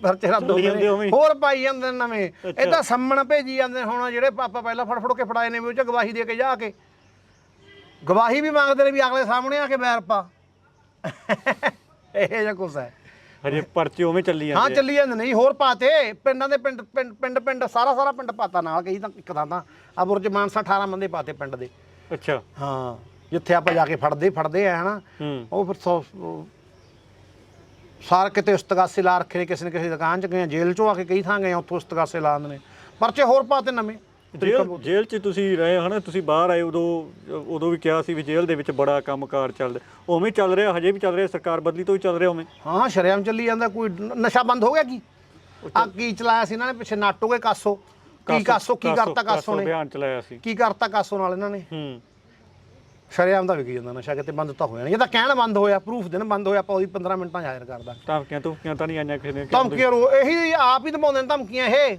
ਪਰਚੇ ਰੱਦ ਹੋ ਜਾਂਦੇ। ਹੋਰ ਪਾਈ ਜਾਂਦੇ ਨੇ ਨਵੇਂ। ਇਹ। ਤਾਂ ਸੰਮਣ ਭੇਜੀ ਜਾਂਦੇ ਨੇ ਹੁਣ ਜਿਹੜੇ ਪਾਪਾ ਪਹਿਲਾਂ ਫੜ ਫੜ ਕੇ ਫੜਾਏ ਨੇ ਵੀ ਉਹ ਚ ਗਵਾਹੀ ਦੇ ਕੇ ਜਾ ਕੇ। ਗਵਾਹੀ ਵੀ ਮੰਗਦੇ ਨੇ ਵੀ ਅਗਲੇ ਸਾਹਮਣੇ ਆ ਕੇ ਬੈਰ ਪਾ। ਇਹ ਜਿਹਾ ਕੁਛ ਹੈ। ਹਜੇ ਪਰਚੇ ਉਵੇਂ ਚੱਲੀ ਹਾਂ ਜਾਂਦੇ ਆ। ਚੱਲੀ ਜਾਂਦੇ ਨਹੀਂ ਹੋਰ ਪਾਤੇ ਪਿੰਡਾਂ ਦੇ ਪਿੰਡ ਪਿੰਡ ਪਿੰਡ ਪਿੰਡ ਸਾਰਾ ਸਾਰਾ ਪਿੰਡ ਪਾਤਾ ਨਾਲ ਕਈ ਤਾਂ ਇੱਕ ਤਾਂ ਤਾਂ। ਆ ਬੁਰਜ ਮਾਨਸਾ 18 ਬੰਦੇ ਪਾਤੇ ਪਿੰਡ ਦੇ। ਅੱਛਾ। ਹਾਂ। ਜਿੱਥੇ ਆਪਾਂ ਜਾ ਕੇ ਫੜਦੇ ਫੜਦੇ ਆ ਹਨਾ? ਉਹ ਫਿਰ ਸੌ ਸਾਰ ਕਿਤੇ ਉਸਤਗਾਸੇ ਲਾ ਰੱਖੇ ਨੇ ਕਿਸੇ ਨੇ ਕਿਸੇ ਦੁਕਾਨ ਚ ਗਏ ਜੇਲ੍ਹ ਚੋਂ ਆ ਕੇ ਕਈ ਥਾਂ ਗਏ ਉੱਥੋਂ ਉਸਤਗਾਸੇ ਲਾ ਦਿੰਦੇ ਨੇ। ਪਰਚੇ ਹੋਰ ਪਾਤੇ ਨਵੇਂ ਜੇਲ੍ਹ ਜੇਲ੍ਹ 'ਚ ਤੁਸੀਂ ਰਹੇ ਹਨਾ ਤੁਸੀਂ ਬਾਹਰ ਆਏ ਉਦੋਂ ਉਦੋਂ ਵੀ ਕਿਹਾ ਸੀ ਵੀ ਜੇਲ੍ਹ ਦੇ ਵਿੱਚ ਬੜਾ ਕੰਮਕਾਰ ਚੱਲਦਾ ਉਵੇਂ ਹੀ ਚੱਲ ਰਿਹਾ ਹਜੇ ਵੀ ਚੱਲ ਰਿਹਾ ਸਰਕਾਰ ਬਦਲੀ ਤੋਂ ਹੀ ਚੱਲ ਰਿਹਾ ਉਵੇਂ। ਹਾਂ ਸ਼ਰਿਆਮ ਚੱਲੀ ਜਾਂਦਾ ਕੋਈ ਨ- ਨਸ਼ਾ ਬੰਦ ਹੋ ਗਿਆ ਕੀ? ਆ ਕੀ ਚਲਾਇਆ ਸੀ ਇਹਨਾਂ ਨੇ ਪਿੱਛੇ ਨਾਟੋ ਕੇ ਕਾਸੋ? ਕੀ ਕਾਸੋ ਕੀ ਕਰਤਾ ਕਾਸੋ ਨੇ? ਅਭਿਆਨ ਚਲਾਇਆ ਸੀ। ਕੀ ਕਰਤਾ ਕਾਸੋ ਨਾਲ ਇਹਨਾਂ ਨੇ? ਹੂੰ। ਸ਼ਰਿਆਮ ਦਾ ਵਿਕੀ ਜਾਂਦਾ ਨਸ਼ਾ ਕਿਤੇ ਬੰਦ ਤਾਂ ਹੋਇਆ ਨਹੀਂ। ਇਹ ਤਾਂ ਕਹਿਣ ਬੰਦ ਹੋਇਆ ਪ੍ਰੂਫ ਦੇਣ ਬੰਦ ਹੋਇਆ ਆਪਾਂ ਉਹਦੀ 15 ਮਿੰਟਾਂ ਹਾਜ਼ਰ ਕਰਦਾ। ਧਮਕੀਆਂ ਧਮਕੀਆਂ ਤਾਂ ਨਹੀਂ ਆਈਆਂ ਕਿਸੇ ਨੇ ਧਮਕੀਆਂ ਰੋ ਇਹੀ ਆਪ ਹੀ ਦਬਾਉਂਦੇ ਨੇ ਧਮਕੀਆਂ ਇਹ।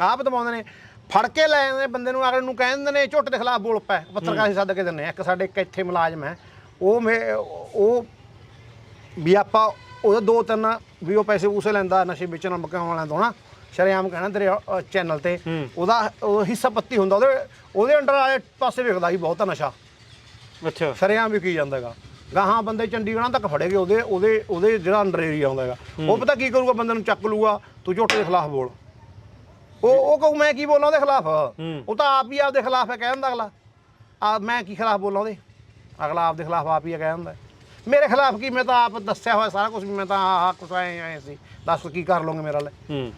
ਆਪ ਦਬਾਉਂਦੇ ਨੇ। ਫੜ ਕੇ ਲੈ ਜਾਂਦੇ ਬੰਦੇ ਨੂੰ ਅਗਲੇ ਨੂੰ ਕਹਿ ਦਿੰਦੇ ਨੇ ਝੁੱਟ ਦੇ ਖਿਲਾਫ ਬੋਲ ਪੈ। ਪੱਤਰਕਾਰ ਅਸੀਂ ਸੱਦ ਕੇ ਦਿੰਦੇ ਆ ਇੱਕ ਸਾਡੇ ਇੱਕ ਇੱਥੇ ਮੁਲਾਜ਼ਮ ਹੈ। ਉਹ ਮੇ ਉਹ ਵੀ ਆਪਾਂ ਉਹਦੇ ਦੋ ਤਿੰਨ ਵੀ ਉਹ ਪੈਸੇ ਪੂਸੇ ਲੈਂਦਾ ਨਸ਼ੇ ਵੇਚਣ ਮਕਾਉਣ ਤੋਂ ਨਾ। ਸ਼ਰੇਆਮ ਕਹਿਣਾ ਤੇਰੇ ਚੈਨਲ ਤੇ। ਹੂੰ। ਉਹਦਾ ਉਹ ਹਿੱਸਾ ਪੱਤੀ ਹੁੰਦਾ ਉਹਦੇ ਉਹਦੇ ਅੰਡਰ ਵਾਲੇ ਪਾਸੇ ਵਿਕਦਾ ਸੀ ਬਹੁਤ ਨਸ਼ਾ। ਅੱਛਾ। ਸ਼ਰੇਆਮ ਵਿਕੀ ਜਾਂਦਾ ਹੈਗਾ ਗਾਹਾਂ ਬੰਦੇ ਚੰਡੀਗੜ੍ਹਾਂ ਤੱਕ ਫੜੇ ਗਏ ਉਹਦੇ ਉਹਦੇ ਉਹਦੇ ਜਿਹੜਾ ਅੰਡਰ ਏਰੀਆ ਆਉਂਦਾ ਹੈਗਾ ਉਹ ਪਤਾ ਕੀ ਕਰੂਗਾ? ਬੰਦੇ ਨੂੰ ਚੱਕ ਲੂਗਾ। ਤੂੰ ਝੋਟੇ ਦੇ ਖਿਲਾਫ ਬੋਲ। ਉਹ ਉਹ ਕਹੂ ਮੈਂ ਕੀ ਬੋਲਾਂ ਉਹਦੇ ਖਿਲਾਫ। ਉਹ ਤਾਂ ਆਪ ਹੀ ਆਪਦੇ ਖਿਲਾਫ ਹੈ ਕਹਿ ਦਿੰਦਾ ਅਗਲਾ। ਆ ਮੈਂ ਕੀ ਖਿਲਾਫ ਬੋਲਾਂ ਉਹਦੇ? ਅਗਲਾ ਆਪਦੇ ਖਿਲਾਫ ਆਪ ਹੀ ਕਹਿ ਦਿੰਦਾ। ਮੇਰੇ ਖਿਲਾਫ ਕੀ? ਮੈਂ ਤਾਂ ਆਪ ਦੱਸਿਆ ਹੋਇਆ ਸਾਰਾ ਕੁਝ ਮੈਂ ਤਾਂ ਆਹ ਕੁਛ ਆਏ ਆਏ ਸੀ। ਦੱਸ ਕੀ ਕਰ ਲਓਗੇ ਮੇਰਾ ਲੈ ਹੂੰ।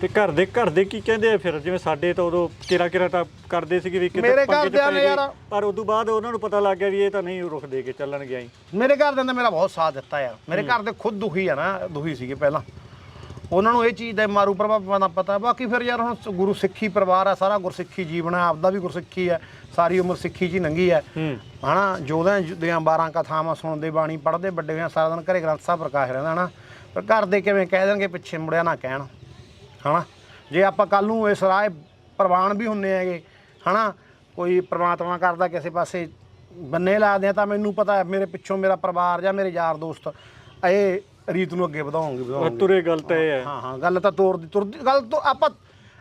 ਤੇ ਘਰ ਦੇ ਘਰ ਦੇ ਕੀ ਕਹਿੰਦੇ ਆ ਫਿਰ? ਜਿਵੇਂ ਸਾਡੇ ਤਾਂ ਉਦੋਂ ਕਿਰਾ ਕਿਰਾ ਤਾਂ ਕਰਦੇ ਸੀਗੇ ਵੀ ਕਿਤੇ ਮੇਰੇ ਪੰਗੇ 'ਚ ਘਰਦਿਆਂ ਨੇ ਪੈ ਗਏ, ਯਾਰ- ਪਰ ਉਦੋਂ ਬਾਅਦ ਉਹਨਾਂ ਨੂੰ ਪਤਾ ਲੱਗ ਗਿਆ ਵੀ ਇਹ ਤਾਂ ਨਹੀਂ ਰੁਕ ਦੇ ਕੇ ਚੱਲਣ ਗਿਆ ਹੀ ਮੇਰੇ ਘਰ ਦੇ ਨੇ ਮੇਰਾ ਬਹੁਤ ਸਾਥ ਦਿੱਤਾ ਯਾਰ। ਮੇਰੇ ਘਰ ਦੇ ਖੁਦ ਦੁਖੀ ਆ ਨਾ ਦੁਖੀ ਸੀਗੇ ਪਹਿਲਾਂ। ਉਹਨਾਂ ਨੂੰ ਇਹ ਚੀਜ਼ ਦਾ ਮਾਰੂ ਪ੍ਰਭਾਵਾਂ ਦਾ ਪਤਾ। ਬਾਕੀ ਫਿਰ ਯਾਰ ਹੁਣ ਸ- ਗੁਰੂ ਸਿੱਖੀ ਪਰਿਵਾਰ ਆ ਸਾਰਾ ਗੁਰਸਿੱਖੀ ਜੀਵਨ ਆ ਆਪਦਾ ਵੀ ਗੁਰਸਿੱਖੀ ਹੈ ਸਾਰੀ ਉਮਰ ਸਿੱਖੀ 'ਚ ਹੀ ਲੰਘੀ ਹੈ ਹੂੰ। ਹਨਾ ਜੋਧਿਆਂ ਦੀਆਂ 12 ਕਥਾਵਾਂ ਸੁਣਦੇ ਬਾਣੀ ਪੜ੍ਹਦੇ ਵੱਡੇ ਹੋਇਆਂ ਸਾਰਾ ਦਿਨ ਘਰੇ ਗ੍ਰੰਥ ਸਾਹਿਬ ਪ੍ਰਕਾਸ਼ ਰਹਿੰਦਾ ਹਨਾ। ਪਰ ਘਰ ਦੇ ਕਿਵੇਂ ਕਹਿ ਦੇਣਗੇ ਪਿੱਛੇ ਮੁੜਿਆ ਨਾ ਕਹਿਣ। ਹਨਾ? ਜੇ ਆਪਾਂ ਕੱਲ ਨੂੰ ਇਸ ਰਾਹ ਪ੍ਰਵਾਨ ਵੀ ਹੁੰਨੇ ਹੈਗੇ ਹਨਾ? ਕੋਈ ਪ੍ਰਮਾਤਮਾ ਕਰਦਾ ਕਿਸੇ ਪਾਸੇ ਬੰਨੇ ਲਾਦੇ ਆ ਤਾਂ ਮੈਨੂੰ ਪਤਾ ਮੇਰੇ ਪਿੱਛੋਂ ਮੇਰਾ ਪਰਿਵਾਰ ਜਾਂ ਮੇਰੇ ਯਾਰ ਦੋਸਤ ਇਹ ਰੀਤ ਨੂੰ ਅੱਗੇ ਵਧਾਉਣਗੇ ਉਹ ਵਧਾਉਣਗੇ ਤੁਰੇ ਗੱਲ ਤਾਂ ਇਹ ਹੈ। ਹਾਂ ਹਾਂ ਗੱਲ ਤਾਂ ਤੋਰ ਦੀ ਤੁਰਦੀ ਗੱਲ ਤੋਂ ਆਪਾਂ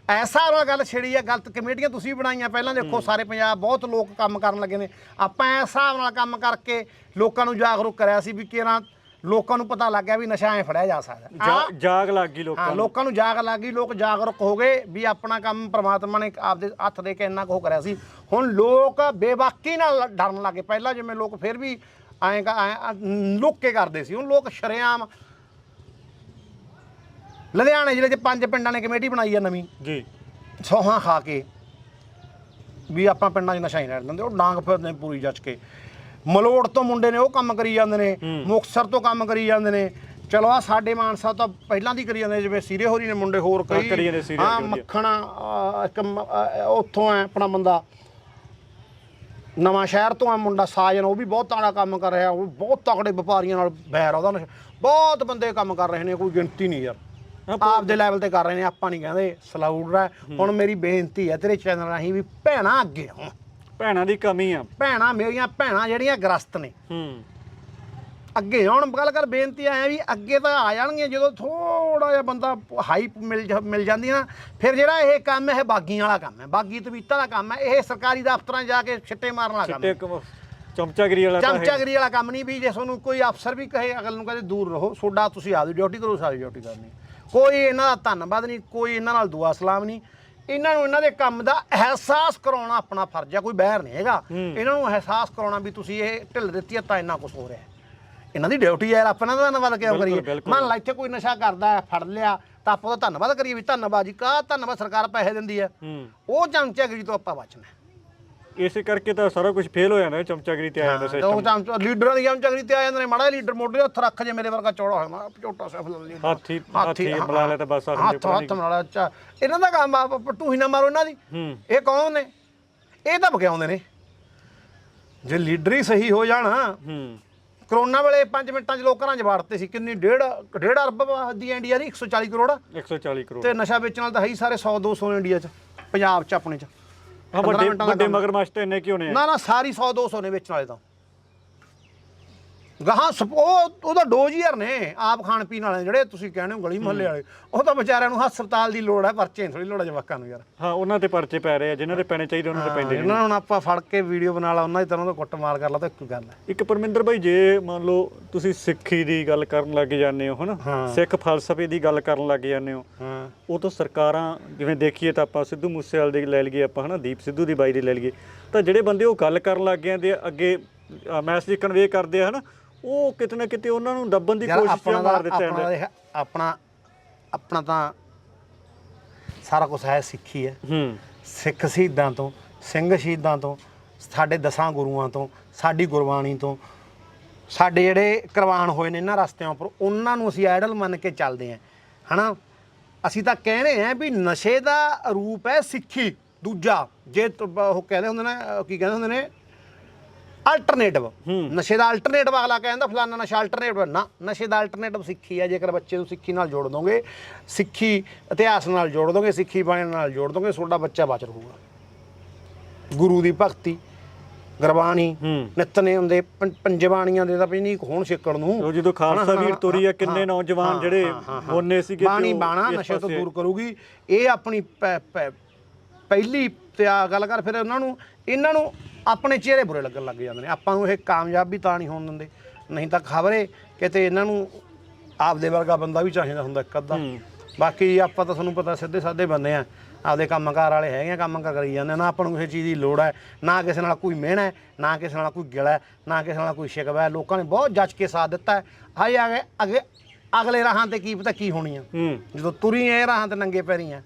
ਐਸਾ ਵਾਲਾ ਗੱਲ ਛੇੜੀ ਆ ਗਲਤ ਕਮੇਟੀਆਂ ਤੁਸੀਂ ਬਣਾਈਆਂ ਪਹਿਲਾਂ ਦੇਖੋ ਸਾਰੇ ਪੰਜਾਬ ਬਹੁਤ ਲੋਕ ਕੰਮ ਕਰਨ ਲੱਗੇ ਨੇ। ਆਪਾਂ ਹਿਸਾਬ ਨਾਲ ਕੰਮ ਕਰਕੇ ਲੋਕਾਂ ਨੂੰ ਜਾਗਰੂਕ ਕਰਿਆ ਸੀ ਵੀ ਕਿਹੜਾ ਲੋਕਾਂ ਨੂੰ ਪਤਾ ਲੱਗ ਗਿਆ ਵੀ ਨਸ਼ਾ ਐ ਫੜਿਆ ਜਾ ਸਕਦਾ। ਜਾ- ਆਹ, ਜਾਗ ਲੱਗ ਗਈ ਹਾਂ ਲੋਕਾਂ ਨੂੰ। ਲੋਕਾਂ ਨੂੰ ਜਾਗ ਲੱਗ ਗਈ ਲੋਕ ਜਾਗਰੂਕ ਹੋ ਗਏ ਵੀ ਆਪਣਾ ਕੰਮ ਪ੍ਰਮਾਤਮਾ ਨੇ ਆਪਦੇ ਹੱਥ ਦੇ ਕੇ ਇੰਨਾ ਕੁ ਉਹ ਕਰਿਆ ਸੀ। ਹੁਣ ਲੋਕ ਬੇਬਾਕੀ ਨਾਲ ਡਰਨ ਲੱਗੇ ਪਹਿਲਾਂ ਜਿਵੇਂ ਲੋਕ ਫਿਰ ਵੀ ਐਂ ਕ- ਐਂ ਲੁੱਕ ਕੇ ਕਰਦੇ ਸੀ। ਹੁਣ ਲੋਕ ਸ਼ਰੇਆਮ ਲੁਧਿਆਣੇ ਜ਼ਿਲ੍ਹੇ 'ਚ ਪੰਜ ਪਿੰਡਾਂ ਨੇ ਕਮੇਟੀ ਬਣਾਈ ਆ ਨਵੀਂ। ਜੀ। ਸੌਹਾਂ ਖਾ ਕੇ ਵੀ ਆਪਾਂ ਪਿੰਡਾਂ 'ਚ ਨਸ਼ਾ ਹੀ ਰਹਿਣ ਦਿੰਦੇ। ਉਹ ਡਾਂਗ ਫਿਰਦੇ ਨੇ ਪੂਰੀ ਜੱਜ ਕੇ। ਮਲੋੜ ਤੋਂ ਮੁੰਡੇ ਨੇ ਉਹ ਕੰਮ ਕਰੀ ਜਾਂਦੇ ਨੇ ਮੁਕਤਸਰ ਤੋਂ ਕੰਮ ਕਰੀ ਜਾਂਦੇ ਨੇ। ਚਲੋ ਆ ਸਾਡੇ ਮਾਨਸਾ ਤਾਂ ਪਹਿਲਾਂ ਦੀ ਕਰੀ ਜਾਂਦੇ ਜਿਵੇਂ ਸੀਰੇ ਹੋਰੀ ਨੇ ਮੁੰਡੇ ਹੋਰ ਹਾਂ, ਕਈ ਕਰੀ ਜਾਂਦੇ ਸੀਰੇ ਹਾਂ। ਮੱਖਣਾ ਇੱਕ ਉੱਥੋਂ ਹੈ ਆਪਣਾ ਬੰਦਾ। ਨਵਾਂ ਸ਼ਹਿਰ ਤੋਂ ਆ ਮੁੰਡਾ ਸਾਜਨ ਉਹ ਵੀ ਬਹੁਤ ਤਗੜਾ ਕੰਮ ਕਰ ਰਿਹਾ ਉਹ ਬਹੁਤ ਤਗੜੇ ਵਪਾਰੀਆਂ ਨਾਲ ਬੈਰ ਉਹਦਾ। ਬਹੁਤ ਬੰਦੇ ਕੰਮ ਕਰ ਰਹੇ ਨੇ ਕੋਈ ਗਿਣਤੀ ਨਹੀਂ ਯਾਰ। ਹਾਂ, ਆਪ ਦੇ ਲੈਵਲ ਤੇ ਕਰ ਰਹੇ ਨੇ ਆਪਾਂ ਨਹੀਂ ਕਹਿੰਦੇ ਸਲਾਊਡ ਹੈ। ਹੁਣ ਮੇਰੀ ਬੇਨਤੀ ਹੈ ਤੇਰੇ ਚੈਨਲ ਰਾਹੀਂ ਵੀ ਭੈਣਾਂ ਅੱਗੇ ਆਉਣ ਭੈਣਾਂ ਦੀ ਕਮੀ ਆ। ਭੈਣਾਂ ਮੇਰੀਆਂ ਭੈਣਾਂ ਜਿਹੜੀਆਂ ਗ੍ਰਸਤ ਨੇ। ਹੂੰ। ਅੱਗੇ ਆਉਣ ਗੱਲ ਕਰ ਬੇਨਤੀ ਆਇਆ ਵੀ ਅੱਗੇ ਤਾਂ ਆ ਜਾਣਗੀਆਂ ਜਦੋਂ ਥੋੜਾ ਜਿਹਾ ਬੰਦਾ ਹਾਈਪ ਮਿਲ ਜਾ- ਮਿਲ ਜਾਂਦੀ ਨਾ ਫਿਰ ਜਿਹੜਾ ਇਹ ਕੰਮ ਹੈ ਇਹ ਬਾਗੀਆਂ ਵਾਲਾ ਕੰਮ ਹੈ ਬਾਗੀ ਤਵੀਤਾਂ ਦਾ ਕੰਮ ਹੈ ਇਹ ਸਰਕਾਰੀ ਦਫ਼ਤਰਾਂ 'ਚ ਜਾ ਕੇ ਛਿੱਟੇ ਮਾਰਨ ਵਾਲਾ ਕੰਮ ਚਿੱਟੇ ਹੈ। ਕਮ- ਚਮਚਾਗਰੀ ਵਾਲਾ ਤਾਂ ਹੈ ਚਮਚਾਗਰੀ ਵਾਲਾ ਕੰਮ ਨਹੀਂ ਵੀ ਜੇ ਤੁਹਾਨੂੰ ਕੋਈ ਅਫਸਰ ਵੀ ਕਹੇ ਅਗਲ ਨੂੰ ਕਹੇ ਦੂਰ ਰਹੋ ਤੁਹਾਡਾ ਤੁਸੀਂ ਆਪਦੀ ਡਿਊਟੀ ਕਰੋ ਸਾਡੀ ਡਿਊਟੀ ਕਰਨੀ ਕੋਈ ਇਹਨਾਂ ਦਾ ਧੰਨਵਾਦ ਨਹੀਂ ਕੋਈ ਇਹਨਾਂ ਨਾਲ ਦੁਆ ਸਲਾਮ ਨਹੀਂ। ਇਹਨਾਂ ਨੂੰ ਇਹਨਾਂ ਦੇ ਕੰਮ ਦਾ ਅਹਿਸਾਸ ਕਰਾਉਣਾ ਆਪਣਾ ਫਰਜ਼ ਹੈ ਕੋਈ ਬਹਿਰ ਨਹੀਂ ਹੈਗਾ। ਇਹਨਾਂ ਨੂੰ ਅਹਿਸਾਸ ਕਰਾਉਣਾ ਵੀ ਤੁਸੀਂ ਇਹ ਢਿੱਲ ਦਿੱਤੀ ਹੈ ਤਾਂ ਇੰਨਾ ਕੁਝ ਹੋ ਰਿਹਾ। ਹੈ ਇਹਨਾਂ ਦੀ ਡਿਊਟੀ ਹੈ ਆਪਾਂ ਇਹਨਾਂ ਦਾ ਧੰਨਵਾਦ ਕਿਉਂ ਕਰੀਏ। ਮੰਨ ਲਾ ਇੱਥੇ ਕੋਈ ਨਸ਼ਾ ਕਰਦਾ ਹੈ ਫੜ ਲਿਆ ਤਾਂ ਆਪਾਂ ਉਹਦਾ ਧੰਨਵਾਦ ਕਰੀਏ ਵੀ ਧੰਨਵਾਦ ਜੀ ਕਾ ਧੰਨਵਾਦ ਸਰਕਾਰ ਪੈਸੇ ਦਿੰਦੀ ਹੈ। ਉਹ ਚਮਚਾਗਰੀ ਤੋਂ ਆਪਾਂ ਬਚਣਾ। ਇਸੇ ਕਰਕੇ ਤਾਂ ਸਾਰਾ ਕੁਝ ਫੇਲ ਹੋ ਜਾਂਦਾ ਚਮਚਾਗਰੀ ਤੇ ਆ ਜਾਂਦਾ ਸਿਸਟਮ ਚਮਚ ਲੀਡਰਾਂ ਦੀ ਚਮਚਾਗਰੀ ਤੇ ਆ ਜਾਂਦੇ ਨੇ ਮਾੜਾ ਲੀਡਰ ਮੋਢੇ ਹੱਥ ਰੱਖ ਜੇ ਮੇਰੇ ਵਰਗਾ ਚੌੜਾ ਹੋਇਆ ਮੈਂ ਝੋਟਾ ਸਾ ਫਲ ਲੀਡਰ। ਹਾਥੀ ਹਾਥੀ ਬੁਲਾ ਲਿਆ ਤਾਂ ਬਸ ਹੱਥ ਹੱਥ ਨਾਲ ਅੱਛਾ। ਇਹਨਾਂ ਦਾ ਕੰਮ ਆ ਟੂਹੀ ਨਾ ਮਾਰੋ ਇਹਨਾਂ ਦੀ। ਹੂੰ। ਇਹ ਕੌਣ ਨੇ? ਇਹ ਤਾਂ ਬਕਿਆਉਂਦੇ ਨੇ। ਜੇ ਲੀਡਰ ਹੀ ਸਹੀ ਹੋ ਜਾਣ ਹੂੰ। ਕਰੋਨਾ ਵੇਲੇ 5 ਮਿੰਟਾਂ 'ਚ ਲੋਕ ਘਰਾਂ 'ਚ ਵਾੜਤੇ ਸੀ ਕਿੰਨੀ ਡੇਢ ਡੇਢ ਅਰਬ ਦੀ ਇੰਡੀਆ ਦੀ 140 ਕਰੋੜ। 140 ਕਰੋੜ। ਤੇ ਨਸ਼ਾ ਵੇਚਣ ਵਾਲੇ ਤਾਂ ਹੈ ਹੀ ਸਾਰੇ 100 200 ਇੰਡੀਆ 'ਚ ਪੰਜਾਬ 'ਚ ਆਪਣੇ 'ਚ। ਹਾਂ 15 ਵੱਡੇ ਮਿੰਟਾਂ ਦਾ ਵੱਡੇ ਕੰਮ। ਮਗਰਮੱਛ ਤਾਂ ਇੰਨੇ ਕਿਉਂ ਨੇ ਨਾ ਨਾ ਸਾਰੀ 100 200 ਨੇ ਵੇਚਣ ਵਾਲੇ ਤਾਂ ਗਾਹਾਂ ਸਪ- ਉਹ ਉਹਦਾ ਡੋਜ਼ ਹੀ ਨੇ ਆਪ ਖਾਣ ਪੀਣ ਵਾਲੇ ਜਿਹੜੇ ਤੁਸੀਂ ਕਹਿੰਦੇ ਹੋ ਗਲੀ ਮੁਹੱਲੇ ਵਾਲੇ ਉਹ ਤਾਂ ਵਿਚਾਰਿਆਂ ਨੂੰ ਹਸਪਤਾਲ ਦੀ ਲੋੜ ਹੈ ਪਰਚੇ ਥੋੜੀ ਲੋੜ ਹੈ ਜਵਾਕਾਂ ਨੂੰ ਯਾਰ। ਹਾਂ ਉਹਨਾਂ ਤੇ ਪਰਚੇ ਪੈ ਰਹੇ ਆ ਜਿਨ੍ਹਾਂ ਦੇ ਪੈਣੇ ਚਾਹੀਦੇ ਉਹਨਾਂ ਦੇ ਪੈਂਦੇ ਨਹੀਂ। ਇਹਨਾਂ ਨੂੰ ਹੁਣ ਆਪਾਂ ਫੜ ਕੇ ਵੀਡੀਓ ਬਣਾ ਲਾ ਉਹਨਾਂ ਦੀ ਤਰ੍ਹਾਂ ਦਾ ਕੁੱਟ ਮਾਰ ਕਰ ਲਾ ਤਾਂ ਇੱਕ ਗੱਲ ਹੈ। ਇੱਕ ਪਰਮਿੰਦਰ ਭਾਈ ਜੇ ਮੰਨ ਲਓ ਤੁਸੀਂ ਸਿੱਖੀ ਦੀ ਗੱਲ ਕਰਨ ਲੱਗ ਜਾਂਦੇ ਹੋ ਹਨਾ? ਹਾਂ। ਸਿੱਖ ਫਲਸਫੇ ਦੀ ਗੱਲ ਕਰਨ ਲੱਗ ਜਾਂਦੇ ਹੋ। ਹਾਂ। ਉਹ ਤੋਂ ਸਰਕਾਰਾਂ ਜਿਵੇਂ ਦੇਖੀਏ ਤਾਂ ਆਪਾਂ ਸਿੱਧੂ ਮੂਸੇਵਾਲੇ ਦੀ ਲੈ ਲਈਏ ਆਪਾਂ ਹਨਾ? ਦੀਪ ਸਿੱਧੂ ਦੀ ਬਾਈ ਦੀ ਲੈ ਲਈਏ। ਤਾਂ ਜਿਹੜੇ ਬੰਦੇ ਉਹ ਗੱਲ ਕਰਨ ਲੱਗ ਜਾਂਦੇ ਆ ਅੱਗੇ ਮੈਸੇਜ ਕਨਵੇ ਕਰਦੇ ਆ ਹਨਾ? ਉਹ ਕਿਤੇ ਨਾ ਕਿਤੇ ਉਹਨਾਂ ਨੂੰ ਦੱਬਣ ਦੀ ਯਾਰ ਕੋਸ਼ਿਸ਼ ਆਪਣਾ ਮਾਰ ਦਿੱਤੇ ਆਪਣਾ ਜਾਂਦੇ। ਦੇਖ, ਆਪਣਾ ਆਪਣਾ ਤਾਂ ਸਾਰਾ ਕੁਝ ਹੈ ਸਿੱਖੀ ਹੈ। ਹੂੰ। ਸਿੱਖ ਸ਼ਹੀਦਾਂ ਤੋਂ ਸਿੰਘ ਸ਼ਹੀਦਾਂ ਤੋਂ ਸਾਡੇ ਦਸਾਂ ਗੁਰੂਆਂ ਤੋਂ ਸਾਡੀ ਗੁਰਬਾਣੀ ਤੋਂ ਸਾਡੇ ਜਿਹੜੇ ਕੁਰਬਾਨ ਹੋਏ ਨੇ ਇਹਨਾਂ ਰਸਤਿਆਂ ਉੱਪਰ ਉਹਨਾਂ ਨੂੰ ਅਸੀਂ ਆਈਡਲ ਮੰਨ ਕੇ ਚੱਲਦੇ ਆਂ ਹਨਾ? ਅਸੀਂ ਤਾਂ ਕਹਿੰਦੇ ਆਂ ਵੀ ਨਸ਼ੇ ਦਾ ਰੂਪ ਹੈ ਸਿੱਖੀ। ਦੂਜਾ ਜੇ ਤ- ਬ- ਉਹ ਕਹਿੰਦੇ ਹੁੰਦੇ ਨੇ ਅਹ ਕੀ ਕਹਿੰਦੇ ਹੁੰਦੇ ਨੇ? ਅਲਟਰਨੇਟਿਵ ਨਸ਼ੇ ਦਾ ਅਲਟਰਨੇਟਿਵ ਅਗਲਾ ਕਹਿੰਦਾ ਫਲਾਨਾ ਨਸ਼ਾ ਅਲਟਰਨੇਟਿਵ ਨਾ ਨਸ਼ੇ ਦਾ ਅਲਟਰਨੇਟਿਵ ਸਿੱਖੀ ਹੈ ਜੇਕਰ ਬੱਚੇ ਨੂੰ ਸਿੱਖੀ ਨਾਲ ਜੋੜ ਦੋਗੇ ਸਿੱਖੀ ਇਤਿਹਾਸ ਨਾਲ ਜੋੜ ਦੋਗੇ ਸਿੱਖੀ ਬਾਣੀ ਨਾਲ ਜੋੜ ਦੋਗੇ ਤੁਹਾਡਾ ਬੱਚਾ ਬਚ ਰਹੂਗਾ। ਗੁਰੂ ਦੀ ਭਗਤੀ ਗੁਰਬਾਣੀ ਹੂੰ। ਨਿਤਨੇਮ ਦੇ ਪੰ- ਪੰਜਬਾਣੀਆਂ ਦੇ ਤਾਂ ਨਹੀਂ ਹੋਣ ਛਿੱਕਣ ਨੂੰ। ਜਦੋਂ ਖਾਲਸਾ ਵੀਰ ਤੁਰੀ ਆ ਕਿੰਨੇ ਨੌਜਵਾਨ ਜਿਹੜੇ ਹਾਂ, ਹਾਂ, ਹਾਂ। ਮੋਨੇ ਸੀਗੇ ਬਾਣੀ ਬਾਣਾ ਨਸ਼ੇ ਤੋਂ ਦੂਰ ਕਰੂਗੀ। ਇਹ ਆਪਣੀ ਪਹਿਲੀ ਤੇ ਆ ਗੱਲ ਕਰ ਫਿਰ ਉਹਨਾਂ ਨੂੰ ਇਹਨਾਂ ਨੂੰ ਆਪਣੇ ਚਿਹਰੇ ਬੁਰੇ ਲੱਗਣ ਲੱਗ ਜਾਂਦੇ ਨੇ। ਆਪਾਂ ਨੂੰ ਇਹ ਕਾਮਯਾਬ ਵੀ ਤਾਂ ਨਹੀਂ ਹੋਣ ਦਿੰਦੇ। ਨਹੀਂ ਤਾਂ ਖਬਰੇ ਕਿਤੇ ਇਹਨਾਂ ਨੂੰ ਆਪਦੇ ਵਰਗਾ ਬੰਦਾ ਵੀ ਚਾਹੀਦਾ ਹੁੰਦਾ ਇੱਕ ਅੱਧਾ। ਬਾਕੀ ਆਪਾਂ ਤਾਂ ਤੁਹਾਨੂੰ ਪਤਾ ਸਿੱਧੇ ਸਾਦੇ ਬੰਦੇ ਆ। ਆਪਦੇ ਕੰਮਕਾਰ ਵਾਲੇ ਹੈਗੇ ਆ ਕੰਮ ਕਾਰ ਜਾਂਦੇ ਆ, ਨਾ ਆਪਾਂ ਨੂੰ ਕਿਸੇ ਚੀਜ਼ ਦੀ ਲੋੜ ਹੈ ਨਾ ਕਿਸੇ ਨਾਲ ਕੋਈ ਮਿਹਣਾ ਹੈ ਨਾ ਕਿਸੇ ਨਾਲ ਕੋਈ ਗਿਲਾ ਹੈ ਨਾ ਕਿਸੇ ਨਾਲ ਕੋਈ ਸ਼ਿਕਵਾ ਹੈ। ਲੋਕਾਂ ਨੇ ਬਹੁਤ ਜੱਜ ਕੇ ਸਾਥ ਦਿੱਤਾ ਹੈ। ਹਾਏ ਆ ਗਏ ਅੱਗੇ ਅਗਲੇ ਰਾਹਾਂ ਤੇ ਕੀ ਪਤਾ ਕੀ ਹੋਣੀ ਆ। ਹੂੰ। ਜਦੋਂ ਤੁਰੀ ਇਹ ਰਾਹਾਂ ਤੇ ਨੰਗੇ ਪੈਰੀ ਆ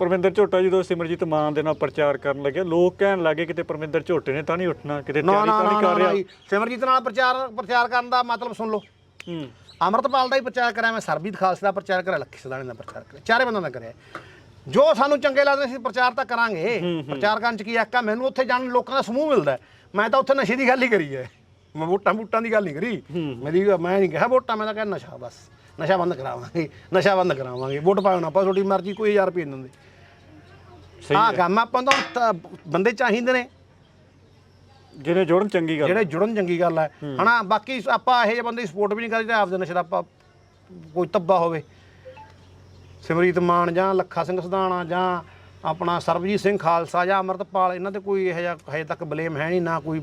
ਪਰਮਿੰਦਰ ਝੋਟਾ ਜਦੋਂ ਸਿਮਰਜੀਤ ਮਾਨ ਦੇ ਨਾਲ ਪ੍ਰਚਾਰ ਕਰਨ ਲੱਗੇ ਲੋਕ ਕਹਿਣ ਲੱਗੇ ਕਿਤੇ ਪਰਮਿੰਦਰ ਝੋਟੇ ਨੇ ਤਾਂ ਨਹੀਂ ਉੱਠਣਾ ਕਿਤੇ ਤਿਆਰੀ ਤਾਂ ਨਹੀਂ ਕਰ ਰਿਹਾ। ਸਿਮਰਜੀਤ ਨਾਲ ਪ੍ਰਚਾਰ ਪ੍ਰਚਾਰ ਕਰਨ ਦਾ ਮਤਲਬ ਸੁਣ ਲਓ। ਹੂੰ। ਅਮਰਤਪਾਲ ਦਾ ਹੀ ਪ੍ਰਚਾਰ ਕਰਿਆ ਮੈਂ ਸਰਬਜੀਤ ਖਾਲਸਾ ਦਾ ਪ੍ਰਚਾਰ ਕਰਿਆ ਲੱਖੀ ਸਦਾਣੇ ਦਾ ਪ੍ਰਚਾਰ ਕਰਿਆ ਚਾਰੇ ਬੰਦਾਂ ਦਾ ਕਰਿਆ। ਜੋ ਸਾਨੂੰ ਚੰਗੇ ਲੱਗਦੇ ਸੀ ਪ੍ਰਚਾਰ ਤਾਂ ਕਰਾਂਗੇ। ਪ੍ਰਚਾਰ ਕਰਨ ਚ ਕੀ ਆਕਾ ਮੈਨੂੰ ਉੱਥੇ ਜਾਣ ਲੋਕਾਂ ਦਾ ਸਮੂਹ ਮਿਲਦਾ। ਮੈਂ ਤਾਂ ਉੱਥੇ ਨਸ਼ੇ ਦੀ ਗੱਲ ਹੀ ਕਰੀ ਹੈ। ਮੈਂ ਵੋਟਾਂ ਵੋਟਾਂ ਦੀ ਗੱਲ ਨਹੀਂ ਕਰੀ। ਮੇਰੀ ਮੈਂ ਨਹੀਂ ਕਿਹਾ ਵੋਟਾਂ ਮੈਂ ਤਾਂ ਕਿਹਾ ਨਸ਼ਾ ਬਸ। ਨਸ਼ਾ ਬੰਦ ਕਰਾਵਾਂਗੇ ਨਸ਼ਾ ਬੰਦ ਕਰਾਵਾਂਗੇ। ਵੋਟ ਪਾਉਣਾ ਆਪਾਂ ਤੁਹਾਡੀ ਮਰਜ਼ੀ ਕੋਈ 1000 ਰੁਪਏ ਦਿੰਦੇ। ਸਹੀ ਹਾਂ। ਕੰਮ ਆਪਾਂ ਤਾਂ ਤਾਂ ਬੰਦੇ ਚਾਹੀਦੇ ਨੇ। ਜਿਹਨੇ ਜੁੜਨ ਚੰਗੀ ਗੱਲ ਜਿਹੜੇ ਜੁੜਨ ਚੰਗੀ ਗੱਲ ਹੈ। ਹਨਾ ਬਾਕੀ ਆਪਾਂ ਇਹੋ ਜਿਹੇ ਬੰਦੇ ਦੀ ਸਪੋਰਟ ਵੀ ਨਹੀਂ ਕਰਦੇ ਆਪਦੇ ਨਸ਼ੇ ਦਾ ਆਪਾਂ ਕੋਈ ਤੱਬਾ ਹੋਵੇ। ਸਿਮਰਜੀਤ ਮਾਨ ਜਾਂ ਲੱਖਾ ਸਿੰਘ ਸਦਾਣਾ ਜਾਂ ਆਪਣਾ ਸਰਬਜੀਤ ਸਿੰਘ ਖਾਲਸਾ ਜਾਂ ਅਮਰਤਪਾਲ ਇਹਨਾਂ ਤੇ ਕੋਈ ਇਹੋ ਜਿਹਾ ਹਜੇ ਤੱਕ ਬਲੇਮ ਹੈ ਨਹੀਂ ਨਾ ਕੋਈ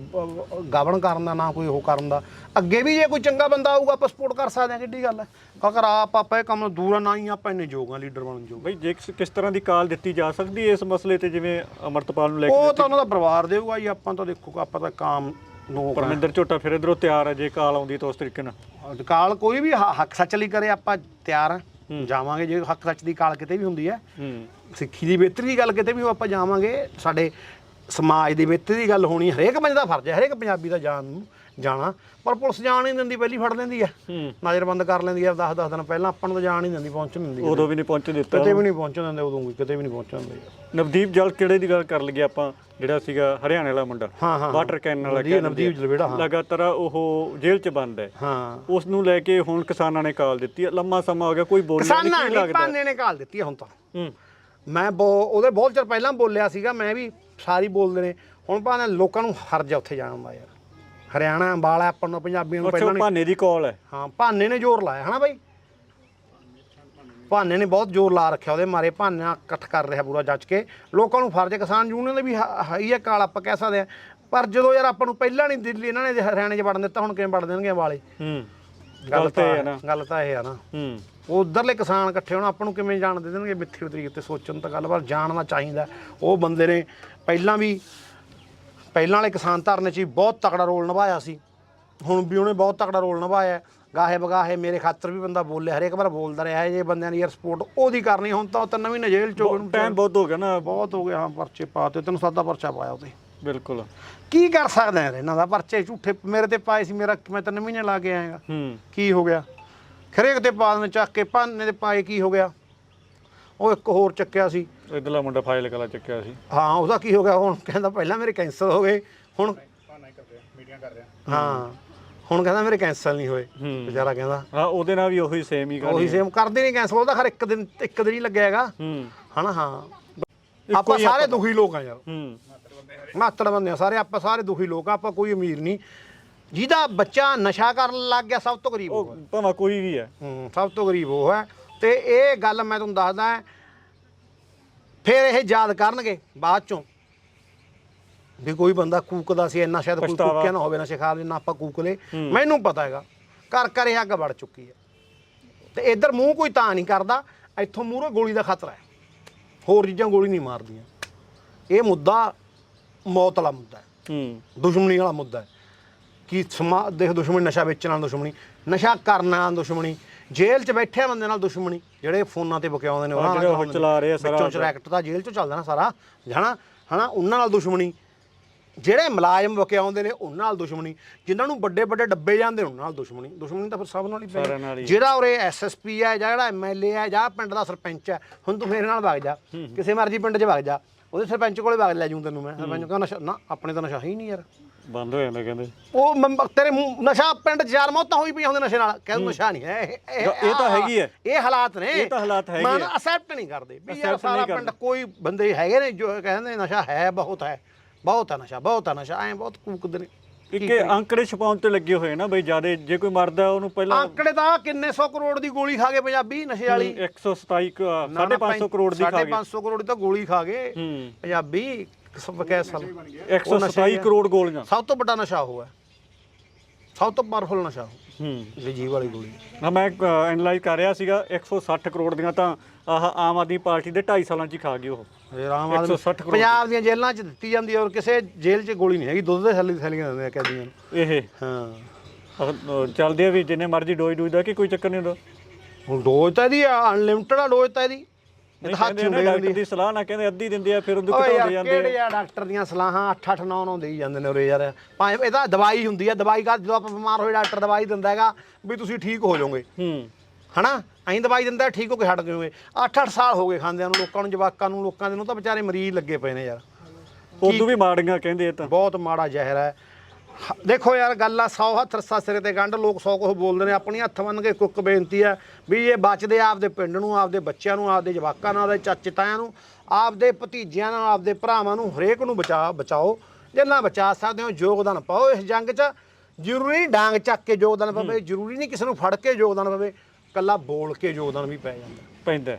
ਗਵਨ ਕਰਨ ਦਾ ਨਾ ਕੋਈ ਉਹ ਕਰਨ ਦਾ। ਅੱਗੇ ਵੀ ਜੇ ਕੋਈ ਚੰਗਾ ਬੰਦਾ ਆਊਗਾ ਆਪਾਂ ਸਪੋਰਟ ਕਰ ਸਕਦੇ ਹਾਂ ਕਿੱਡੀ ਗੱਲ ਹੈ। ਕਾਕਰ ਆਪ ਆਪਾਂ ਇਹ ਕੰਮ ਦੂਰ ਨਾ ਹੀ ਆਪਾਂ ਯੋਗ ਆ ਲੀਡਰ ਬਣਨ ਯੋਗ। ਬਈ ਜੇ ਕਿਸ- ਤਰ੍ਹਾਂ ਦੀ ਕਾਲ ਦਿੱਤੀ ਜਾ ਸਕਦੀ ਹੈ ਇਸ ਮਸਲੇ ਤੇ ਜਿਵੇਂ ਅਮਰਤਪਾਲ ਨੂੰ ਲੈ ਕੇ ਉਹ ਤਾਂ ਉਹਨਾਂ ਦਾ ਪਰਿਵਾਰ ਦੇਊਗਾ ਜੀ ਆਪਾਂ ਤਾਂ ਦੇਖੋ ਆਪਾਂ ਤਾਂ ਕਾਮ ਨੂੰ ਪਰਮਿੰਦਰ ਝੋਟਾ ਫਿਰ ਇਧਰੋਂ ਤਿਆਰ ਹੈ ਜੇ ਕਾਲ ਆਉਂਦੀ ਤਾਂ ਉਸ ਤਰੀਕੇ ਨਾਲ। ਕਾਲ ਕੋਈ ਵੀ ਹੱਕ ਸੱਚ ਲਈ ਕਰੇ ਆਪਾਂ ਤਿਆਰ ਹਾਂ ਜਾਵਾਂਗੇ ਜੇ ਹੱਕ ਸੱਚ ਦੀ ਕਾਲ ਕਿਤੇ ਵੀ ਹੁੰਦੀ ਹੈ। ਸਿੱਖੀ ਦੀ ਬਿਹਤਰੀ ਦੀ ਗੱਲ ਕਿਤੇ ਵੀ ਆਪਾਂ ਜਾਵਾਂਗੇ ਸਾਡੇ ਸਮਾਜ ਦੀ ਬਿਹਤਰੀ ਦੀ ਗੱਲ ਹੋਣੀ ਹਰੇਕ ਬੰਦੇ ਦਾ ਫਰਜ਼ ਹੈ ਹਰੇਕ ਪੰਜਾਬੀ ਦਾ ਜਾਣ ਨੂੰ। ਜਾਣਾ। ਪਰ ਪੁਲਿਸ ਜਾਣ ਨਹੀਂ ਦਿੰਦੀ ਪਹਿਲੀ ਫੜ ਲੈਂਦੀ ਆ। ਨਜ਼ਰਬੰਦ ਕਰ ਲੈਂਦੀ ਆ 10 10 ਦਿਨ ਪਹਿਲਾਂ। ਆਪਾਂ ਨੂੰ ਤਾਂ ਜਾਣ ਨਹੀਂ ਦਿੰਦੀ ਪਹੁੰਚਣ ਨਹੀਂ ਦਿੰਦੀ ਉਦੋਂ ਵੀ ਨਹੀਂ ਪਹੁੰਚ ਦਿੱਤਾ। ਕਿਤੇ ਵੀ ਨਹੀਂ ਪਹੁੰਚਣ ਦਿੰਦੇ ਉਦੋਂ ਵੀ ਕਿਤੇ ਵੀ ਨਹੀਂ ਪਹੁੰਚਣ ਦਿੰਦੇ। ਨਵਦੀਪ ਜਲ ਕਿਹੜੇ ਦੀ ਗੱਲ ਕਰ ਲਈਏ ਆਪਾਂ? ਜਿਹੜਾ ਸੀਗਾ ਹਰਿਆਣੇ ਵਾਲਾ ਮੁੰਡਾ। ਹਾਂ, ਹਾਂ, ਵਾਟਰ ਕੈਨ ਵਾਲਾ ਦਿੰਦੇ ਨਵਦੀਪ। ਜਲਵੇੜਾ, ਹਾਂ। ਲਗਾਤਾਰ ਉਹ ਜੇਲ੍ਹ 'ਚ ਬੰਦ ਹੈ। ਹਾਂ। ਉਸ ਨੂੰ ਲੈ ਕੇ ਹੁਣ ਕਿਸਾਨਾਂ ਨੇ ਕਾਲ ਦਿੱਤੀ ਹੈ ਲੰਮਾ ਸਮਾਂ ਹੋ ਗਿਆ ਕੋਈ ਬੋਲਿਆ ਨਹੀਂ ਕਿਸਾਨਾਂ ਕੀ ਨੇ ਲੱਗਦਾ? ਭਾਨੇ ਨੇ ਕਾਲ ਦਿੱਤੀ ਹੁਣ ਤਾਂ। ਹੂੰ। ਮੈਂ ਉਹਦੇ ਬਹੁਤ ਚਿਰ ਪਹਿਲਾਂ ਬੋਲਿਆ ਸੀਗਾ ਮੈਂ ਵੀ ਸਾਰੀ ਬੋਲਦੇ ਨੇ। ਹੁਣ ਭਾਵੇਂ ਲੋਕਾਂ ਨੂੰ ਹਰਜ ਉੱਥੇ ਜਾਣ ਦਾ ਯਾਰ। ਹਰਿਆਣਾ ਅੰਬਾਲਾ ਆਪਾਂ ਨੂੰ ਪੰਜਾਬੀਆਂ ਨੂੰ ਪਹਿਲਾਂ ਨਹੀਂ ਭਾਨੇ ਦੀ ਕਾਲ ਹੈ। ਹਾਂ ਭਾਨੇ ਨੇ ਜ਼ੋਰ ਲਾਇਆ ਹਨਾ ਬਾਈ? ਭਾਨੇ ਨੇ ਬਹੁਤ ਜ਼ੋਰ ਲਾ ਰੱਖਿਆ ਉਹਦੇ ਮਾਰੇ ਭਾਨਾ ਇਕੱਠ ਕਰ ਰਿਹਾ ਪੂਰਾ ਜੱਜ ਕੇ। ਲੋਕਾਂ ਨੂੰ ਫਰਜ਼ ਹੈ ਕਿਸਾਨ ਯੂਨੀਅਨ ਦੇ ਵੀ ਹ- ਹੈ ਕਾਲ ਆਪਾਂ ਕਹਿ ਸਕਦੇ ਆ ਪਰ ਜਦੋਂ ਯਾਰ ਆਪਾਂ ਨੂੰ ਪਹਿਲਾਂ ਨਹੀਂ ਦਿੱਲੀ ਇਹਨਾਂ ਨੇ ਹਰਿਆਣੇ 'ਚ ਵੜਨ ਦਿੱਤਾ ਹੁਣ ਕਿਵੇਂ ਵੜ ਦੇਣਗੇ ਵਾਲੇ ਹੂੰ। ਗੱਲ ਤਾਂ ਇਹ ਹੈ ਨਾ। ਗੱਲ ਤਾਂ ਇਹ ਆ ਨਾ। ਹੂੰ। ਉਹ ਉਧਰਲੇ ਕਿਸਾਨ ਇਕੱਠੇ ਹੋਣ ਆਪਾਂ ਨੂੰ ਕਿਵੇਂ ਜਾਣ ਦੇ ਦੇਣਗੇ ਮਿੱਥੀ ਤਰੀਕੇ ਤੇ ਸੋਚਣ ਤਾਂ ਗੱਲ ਪਰ ਜਾਣਨਾ ਚਾਹੀਦਾ। ਉਹ ਬੰਦੇ ਨੇ ਪਹਿਲਾਂ ਵੀ ਪਹਿਲਾਂ ਵਾਲੇ ਕਿਸਾਨ ਧਰਨੇ 'ਚ ਵੀ ਬਹੁਤ ਤਕੜਾ ਰੋਲ ਨਿਭਾਇਆ ਸੀ। ਹੁਣ ਵੀ ਉਹਨੇ ਬਹੁਤ ਤਕੜਾ ਰੋਲ ਨਿਭਾਇਆ। ਗਾਹੇ ਬਗਾਹੇ ਮੇਰੇ ਖਾਤਰ ਵੀ ਬੰਦਾ ਬੋਲਿਆ ਹਰੇਕ ਵਾਰ ਬੋਲਦਾ ਰਿਹਾ ਹੈ ਜੇ ਬੰਦਿਆਂ ਦੀ ਯਾਰ ਸਪੋਰਟ ਉਹਦੀ ਕਰਨੀ ਹੁਣ ਤਾਂ ਉਹ ਤਿੰਨ ਮਹੀਨੇ ਜੇਲ੍ਹ ਚੋਂ ਟਾਈਮ ਬਹੁਤ ਹੋ ਗਿਆ ਨਾ। ਬਹੁਤ ਹੋ ਗਿਆ ਹਾਂ ਪਰਚੇ ਪਾਤੇ ਤੈਨੂੰ ਸਾਦਾ ਪਰਚਾ ਪਾਇਆ ਉਹਤੇ ਬਿਲਕੁਲ। ਕੀ ਕਰ ਸਕਦੇ ਯਾਰ ਇਹਨਾਂ ਦਾ? ਪਰਚੇ ਝੂਠੇ ਮੇਰੇ ਤੇ ਪਾਏ ਸੀ ਮੇਰਾ ਮੈਂ ਤਿੰਨ ਮਹੀਨੇ ਲਾ ਕੇ ਆਏਗਾ ਹੂੰ। ਕੀ ਹੋ ਗਿਆ? ਖਰੇਕ ਤੇ ਪਾ ਦੇਣ ਚੱਕ ਕੇ ਭਾਨੇ ਦੇ ਪਾਏ ਕੀ ਹੋ ਗਿਆ? ਉਹ ਇੱਕ ਹੋਰ ਚੱਕਿਆ ਸੀ। ਇਧਰਲਾ ਮੁੰਡਾ ਫਾਈਲ ਕਲਾ ਚੱਕਿਆ ਸੀ। ਹਾਂ ਉਹਦਾ ਕੀ ਹੋ ਗਿਆ? ਹੁਣ ਕਹਿੰਦਾ ਪਹਿਲਾਂ ਮੇਰੇ ਕੈਂਸਲ ਹੋ ਗਏ। ਹੁਣ ਹਾਂ ਹੁਣ ਕਹਿੰਦਾ ਮੇਰੇ ਕੈਂਸਲ ਨਹੀਂ ਹੋਏ। ਹੂੰ। ਵਿਚਾਰਾ ਕਹਿੰਦਾ। ਹਾਂ ਉਹਦੇ ਨਾਲ ਵੀ ਉਹੀ ਸੇਮ ਹੀ ਉਹੀ ਸੇਮ ਕਰਦੇ ਨਹੀਂ ਕੈਂਸਲ ਉਹਦਾ ਖਰ ਇੱਕ ਦਿਨ ਇੱਕ ਦਿਨ ਹੀ ਲੱਗਿਆ ਹੈਗਾ। ਹੂੰ। ਹਨਾ ਹਾਂ। ਆਪਾਂ ਸਾਰੇ ਦੁਖੀ ਲੋਕ ਆ ਯਾਰ। ਹੂੰ। ਮਾਤੜ ਬੰਦੇ ਆ ਸਾਰੇ ਆਪਾਂ ਸਾਰੇ ਦੁਖੀ ਲੋਕ ਆ ਆਪਾਂ ਕੋਈ ਅਮੀਰ ਨਹੀਂ। ਜਿਹਦਾ ਬੱਚਾ ਨਸ਼ਾ ਕਰਨ ਲੱਗ ਗਿਆ ਸਭ ਤੋਂ ਗਰੀਬ ਉਹ ਉਹ ਭਾਵੇਂ ਕੋਈ ਵੀ ਹੈ। ਹੂੰ ਸਭ ਤੋਂ ਗਰੀਬ ਉਹ ਹੈ। ਤੇ ਇਹ ਗੱਲ ਮੈਂ ਤੁਹਾਨੂੰ ਦੱਸਦਾ ਫਿਰ ਇਹ ਯਾਦ ਕਰਨਗੇ ਬਾਅਦ ਚੋਂ। ਵੀ ਕੋਈ ਬੰਦਾ ਕੂਕਦਾ ਸੀ ਇੰਨਾ ਸ਼ਾਇਦ ਕੋਈ ਪਛਤਾਵਾ। ਕੂਕਿਆ ਨਾ ਹੋਵੇ ਨਸ਼ੇ ਖਾ ਲੈਣਾ ਆਪਾਂ ਕੂਕ ਲੇ ਮੈਨੂੰ ਪਤਾ ਹੈਗਾ ਘਰ ਘਰ ਇਹ ਅੱਗ ਵੜ ਚੁੱਕੀ ਹੈ। ਤੇ ਇੱਧਰ ਮੂੰਹ ਕੋਈ ਤਾਂ ਨਹੀਂ ਕਰਦਾ ਇੱਥੋਂ ਮੂਹਰੋਂ ਗੋਲੀ ਦਾ ਖਤਰਾ ਹੈ। ਹੋਰ ਚੀਜ਼ਾਂ ਗੋਲੀ ਨਹੀਂ ਮਾਰਦੀਆਂ। ਇਹ ਮੁੱਦਾ ਮੌਤ ਵਾਲਾ ਮੁੱਦਾ ਹੈ। ਹੂੰ। ਦੁਸ਼ਮਣੀ ਵਾਲਾ ਮੁੱਦਾ ਹੈ। ਕਿ ਸਮਾ ਦੇਖ ਦੁਸ਼ਮਣੀ ਨਸ਼ਾ ਵੇਚਣ ਨਾਲ ਦੁਸ਼ਮਣੀ ਨਸ਼ਾ ਕਰਨ ਨਾਲ ਦੁਸ਼ਮਣੀ ਜੇਲ੍ਹ 'ਚ ਬੈਠੇ ਬੰਦੇ ਨਾਲ ਦੁਸ਼ਮਣੀ ਜਿਹੜੇ ਫੋਨਾਂ ਤੇ ਬਕਿਆਉਂਦੇ ਨੇ ਉਹਨਾਂ ਨਾਲ ਜਿਹੜੇ ਉਹ। ਚਲਾ ਰਹੇ ਆ ਸਾਰਾ ਵਿੱਚੋਂ ਚਰੈਕਟ ਤਾਂ ਜੇਲ੍ਹ 'ਚੋਂ ਚੱਲਦਾ ਨਾ ਸਾਰਾ। ਹਨਾ ਹਨਾ ਉਹਨਾਂ ਨਾਲ ਦੁਸ਼ਮਣੀ। ਜਿਹੜੇ ਮੁਲਾਜ਼ਮ ਬਕਿਆਉਂਦੇ ਨੇ ਉਹਨਾਂ ਨਾਲ ਦੁਸ਼ਮਣੀ। ਜਿਨ੍ਹਾਂ ਨੂੰ ਵੱਡੇ ਵੱਡੇ ਡੱਬੇ ਜਾਂਦੇ ਉਹਨਾਂ ਨਾਲ ਦੁਸ਼ਮਣੀ। ਦੁਸ਼ਮਣੀ ਤਾਂ ਫਿਰ ਸਭ ਨਾਲ ਹੀ ਪੈ ਸਾਰਿਆਂ ਨਾਲ ਹੀ। ਜਿਹੜਾ ਉਰੇ ਐਸਐਸਪੀ ਹੈ ਜਾਂ ਜਿਹੜਾ ਐਮਐਲਏ ਹੈ ਜਾਂ ਪਿੰਡ ਦਾ ਸਰਪੰਚ ਹੈ ਹੁਣ ਤੂੰ ਮੇਰੇ ਨਾਲ ਵਗ ਜਾ। ਕਿਸੇ ਮਰਜ਼ੀ ਪਿੰਡ 'ਚ ਵਗ ਜਾ। ਉਹਦੇ ਸਰਪੰਚ ਕੋਲੇ ਵਗ ਲੈ ਜੂ ਤੈਨੂੰ ਮੈਂ। ਸਰਪੰਚ ਕਹਿੰਦਾ ਨਾ ਆਪਣੇ ਤਾਂ ਨਸ਼ਾ ਹੀ ਨਹੀਂ ਯਾਰ। ਬੰਦ ਹੋ ਜਾਂਦਾ ਕਹਿੰਦੇ। ਉਹ ਤੇਰੇ ਮੂੰਹ ਨਸ਼ਾ ਪਿੰਡ 'ਚ ਚਾਰ ਮੌਤਾਂ ਹੋਈ ਪਈਆਂ ਹੁੰਦੇ ਨਸ਼ੇ ਨਾਲ ਕਹਿੰਦੇ ਨਸ਼ਾ ਨਹੀਂ ਹੈ ਇਹ- ਇਹ ਤਾਂ ਹੈਗੀ ਹੈ। ਇਹ ਹਾਲਾਤ ਨੇ। ਇਹ ਤਾਂ ਹਾਲਾਤ ਹੈਗੇ ਮਨ ਆ। ਅਸੈਪਟ ਨਹੀਂ ਕਰਦੇ ਵੀ ਯਾਰ Accept ਸਾਰਾ ਪਿੰਡ ਕੋਈ ਬੰਦੇ ਹੈਗੇ ਨੇ ਜੋ ਕਹਿੰਦੇ ਨਸ਼ਾ ਹੈ ਬਹੁਤ ਹੈ ਬਹੁਤ ਹੈ ਨਸ਼ਾ ਬਹੁਤ ਹੈ ਨਸ਼ਾ ਐ ਬਹੁਤ ਕੂਕਦੇ ਨੇ। ਇੱਕ ਇਹ ਅੰਕੜੇ ਛਪਾਉਣ ਤੇ ਲੱਗੇ ਹੋਏ ਨਾ ਬਈ ਜਿਆਦੇ ਜੇ ਕੋਈ ਮਰਦਾ ਉਹਨੂੰ ਪਹਿਲਾਂ ਆਂਕੜੇ ਤਾਂ ਕਿੰਨੇ ਸੌ ਕਰੋੜ ਦੀ ਗੋਲੀ ਖਾ ਗਏ ਪੰਜਾਬੀ ਨਸ਼ੇ ਵਾਲੀ। 127 ਕੁ, ਅ, 550 ਕਰੋੜ ਦੀ ਖਾ ਗਏ। 550 ਕਰੋੜ ਦੀ ਤਾਂ ਗੋਲੀ ਖਾ ਗਏ ਹੂੰ। ਪੰਜਾਬੀ। ਕੈਸਲ 127 ਕਰੋੜ ਗੋਲੀਆਂ। ਸਭ ਤੋਂ ਵੱਡਾ ਨਸ਼ਾ ਉਹ ਹੈ। ਸਭ ਤੋਂ ਪਾਵਰਫੁਲ ਨਸ਼ਾ ਉਹ। ਹੂੰ। ਜੀਵ ਵਾਲੀ ਗੋਲੀ। ਨਾ ਮੈਂ ਐਨਲਾਈਜ਼ ਕਰ ਰਿਹਾ ਸੀਗਾ 160 ਕਰੋੜ ਦੀਆਂ ਤਾਂ ਆਹ ਆਮ ਆਦਮੀ ਪਾਰਟੀ ਦੇ 2.5 ਸਾਲਾਂ 'ਚ ਹੀ ਖਾ ਗਈ ਉਹ। ਇਹ ਆਮ ਆਦਮੀ 160 ਕਰੋੜ। ਪੰਜਾਬ ਦੀਆਂ ਜੇਲ੍ਹਾਂ 'ਚ ਦਿੱਤੀ ਜਾਂਦੀ ਹੈ ਔਰ ਕਿਸੇ ਜੇਲ੍ਹ 'ਚ ਗੋਲੀ ਨਹੀਂ ਹੈਗੀ। ਦੁੱਧ ਦੇ ਥੈਲੀ ਥੈਲੀਆਂ ਦਿੰਦੇ ਆ ਕੈਦੀਆਂ ਨੂੰ। ਇਹ। ਹਾਂ। ਅਹ, ਚੱਲਦੇ ਆ ਵੀ ਜਿੰਨੇ ਮਰਜ਼ੀ ਡੋਜ਼ ਡੂਜ ਦਾ ਕਿ ਕੋਈ ਚੱਕਰ ਨਹੀਂ ਹੁੰਦਾ। ਹੁਣ ਡੋਜ਼ ਤਾਂ ਇਹਦੀ ਅਨਲਿਮਟਿਡ ਆ ਡੋਜ਼ ਤਾਂ ਇਹਦੀ। ਇਹ ਨਹੀਂ ਤਾਂ ਹੱਥ ਕਹਿੰਦੇ ਆ ਨਾ ਹੁੰਦੇ ਡਾਕਟਰ ਦੀ ਸਲਾਹ ਨਾ ਕਹਿੰਦੇ ਅੱਧੀ ਦਿੰਦੇ ਆ ਫਿਰ ਉਹਨੂੰ ਓਏ ਘਟਾਉਂਦੇ ਯਾਰ ਜਾਂਦੇ ਕਿਹੜੇ ਆ ਆ ਡਾਕਟਰ ਦੀਆਂ ਸਲਾਹਾਂ? 8 8 9 9 ਦੇਈ ਜਾਂਦੇ ਨੇ ਉਰੇ ਯਾਰ। ਭਾਵੇਂ ਇਹ ਤਾਂ ਦਵਾਈ ਹੁੰਦੀ ਆ ਦਵਾਈ ਕਾ ਜਦੋਂ ਆਪਾਂ ਬਿਮਾਰ ਹੋਏ ਡਾਕਟਰ ਦਵਾਈ ਦਿੰਦਾ ਹੈਗਾ ਵੀ ਤੁਸੀਂ ਠੀਕ ਹੋ ਜਾਓਗੇ। ਹੂੰ। ਹਨਾ? ਐਂ ਦਵਾਈ ਦਿੰਦਾ ਠੀਕ ਹੋ ਕੇ ਹਟ ਜਾਓਗੇ। 8 8 ਸਾਲ ਹੋ ਗਏ ਖਾਂਦਿਆਂ ਨੂੰ ਲੋਕਾਂ ਨੂੰ ਜਵਾਕਾਂ ਨੂੰ ਲੋਕਾਂ ਦੇ ਨੂੰ ਤਾਂ ਵਿਚਾਰੇ ਮਰੀਜ਼ ਲੱਗੇ ਪਏ ਨੇ ਯਾਰ। ਉਦੋਂ ਵੀ ਮਾੜੀਆਂ ਕਹਿੰਦੇ ਤਾਂ। ਬਹੁਤ ਮਾੜਾ ਜ਼ਹਿਰ ਹ- ਦੇਖੋ ਯਾਰ ਗੱਲ ਆ 100 ਹੱਥ ਰਸਾ ਸਿਰੇ ਤੇ ਗੰਢ ਲੋਕ 100 ਕੁਝ ਬੋਲਦੇ ਨੇ। ਆਪਣੀ ਹੱਥ ਬੰਨ ਕੇ ਕੁੱਕ ਬੇਨਤੀ ਹੈ ਵੀ ਇਹ ਬਚਦੇ ਆਪਦੇ ਪਿੰਡ ਨੂੰ ਆਪਦੇ ਬੱਚਿਆਂ ਨੂੰ ਆਪਦੇ ਜਵਾਕਾਂ ਨੂੰ ਆਪਦੇ ਚਾਚੇ ਤਾਇਆਂ ਨੂੰ ਆਪਦੇ ਭਤੀਜਿਆਂ ਨੂੰ ਆਪਦੇ ਭਰਾਵਾਂ ਨੂੰ ਹਰੇਕ ਨੂੰ ਬਚਾ ਬਚਾਓ। ਜਿੰਨਾ ਬਚਾ ਸਕਦੇ ਹੋ ਯੋਗਦਾਨ ਪਾਓ ਇਸ ਜੰਗ 'ਚ। ਜ਼ਰੂਰੀ ਡਾਂਗ ਚੱਕ ਕੇ ਯੋਗਦਾਨ ਪਵੇ ਜ਼ਰੂਰੀ ਨਹੀਂ ਕਿਸੇ ਨੂੰ ਫੜ ਕੇ ਯੋਗਦਾਨ ਪਵੇ। ਕੱਲਾ ਬੋਲ ਕੇ ਯੋਗਦਾਨ ਵੀ ਪੈ ਜਾਂਦਾ। ਪੈਂਦਾ।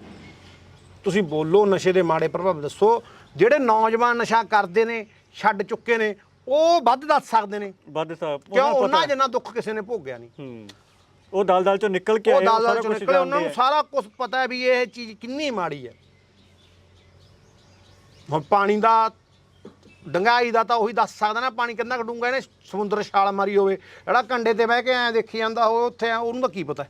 ਤੁਸੀਂ ਬੋਲੋ ਨਸ਼ੇ ਦੇ ਮਾੜੇ ਪ੍ਰਭਾਵ ਦੱਸੋ। ਜਿਹੜੇ ਨੌਜਵਾਨ ਨਸ਼ਾ ਕਰਦੇ ਨੇ ਛੱਡ ਚੁੱਕੇ ਨੇ ਉਹ ਵੱਧ ਦੱਸ ਸਕਦੇ ਨੇ। ਵੱਧ ਸਾਹਿਬ ਕਿਉਂ? ਉਹਨਾਂ ਜਿੰਨਾ ਦੁੱਖ ਕਿਸੇ ਨੇ ਭੋਗਿਆ ਨਹੀਂ। ਹੂੰ। ਉਹ ਦਲ ਦਲ ਚੋਂ ਨਿਕਲ ਕੇ ਆਏ ਉਹ ਸਾਰਾ ਚੋਂ ਨਿਕਲੇ ਉਹਨਾਂ ਨੂੰ ਆ। ਸਾਰਾ ਕੁਝ ਪਤਾ ਹੈ ਵੀ ਇਹ ਚੀਜ਼ ਕਿੰਨੀ ਮਾੜੀ ਹੈ। ਹੁਣ ਪਾਣੀ ਦਾ ਡੰਗਾਈ ਦਾ ਤਾਂ ਉਹੀ ਦੱਸ ਸਕਦਾ ਨਾ ਪਾਣੀ ਕਿੰਨਾ ਡੂੰਗਾ ਇਹਨੇ ਸਮੁੰਦਰ ਛਾਲ ਮਾਰੀ ਹੋਵੇ। ਜਿਹੜਾ ਕੰਡੇ ਤੇ ਬਹਿ ਕੇ ਐ ਦੇਖੀ ਜਾਂਦਾ ਹੋਵੇ ਉੱਥੇ ਐਂ ਉਹਨੂੰ ਤਾਂ ਕੀ ਪਤਾ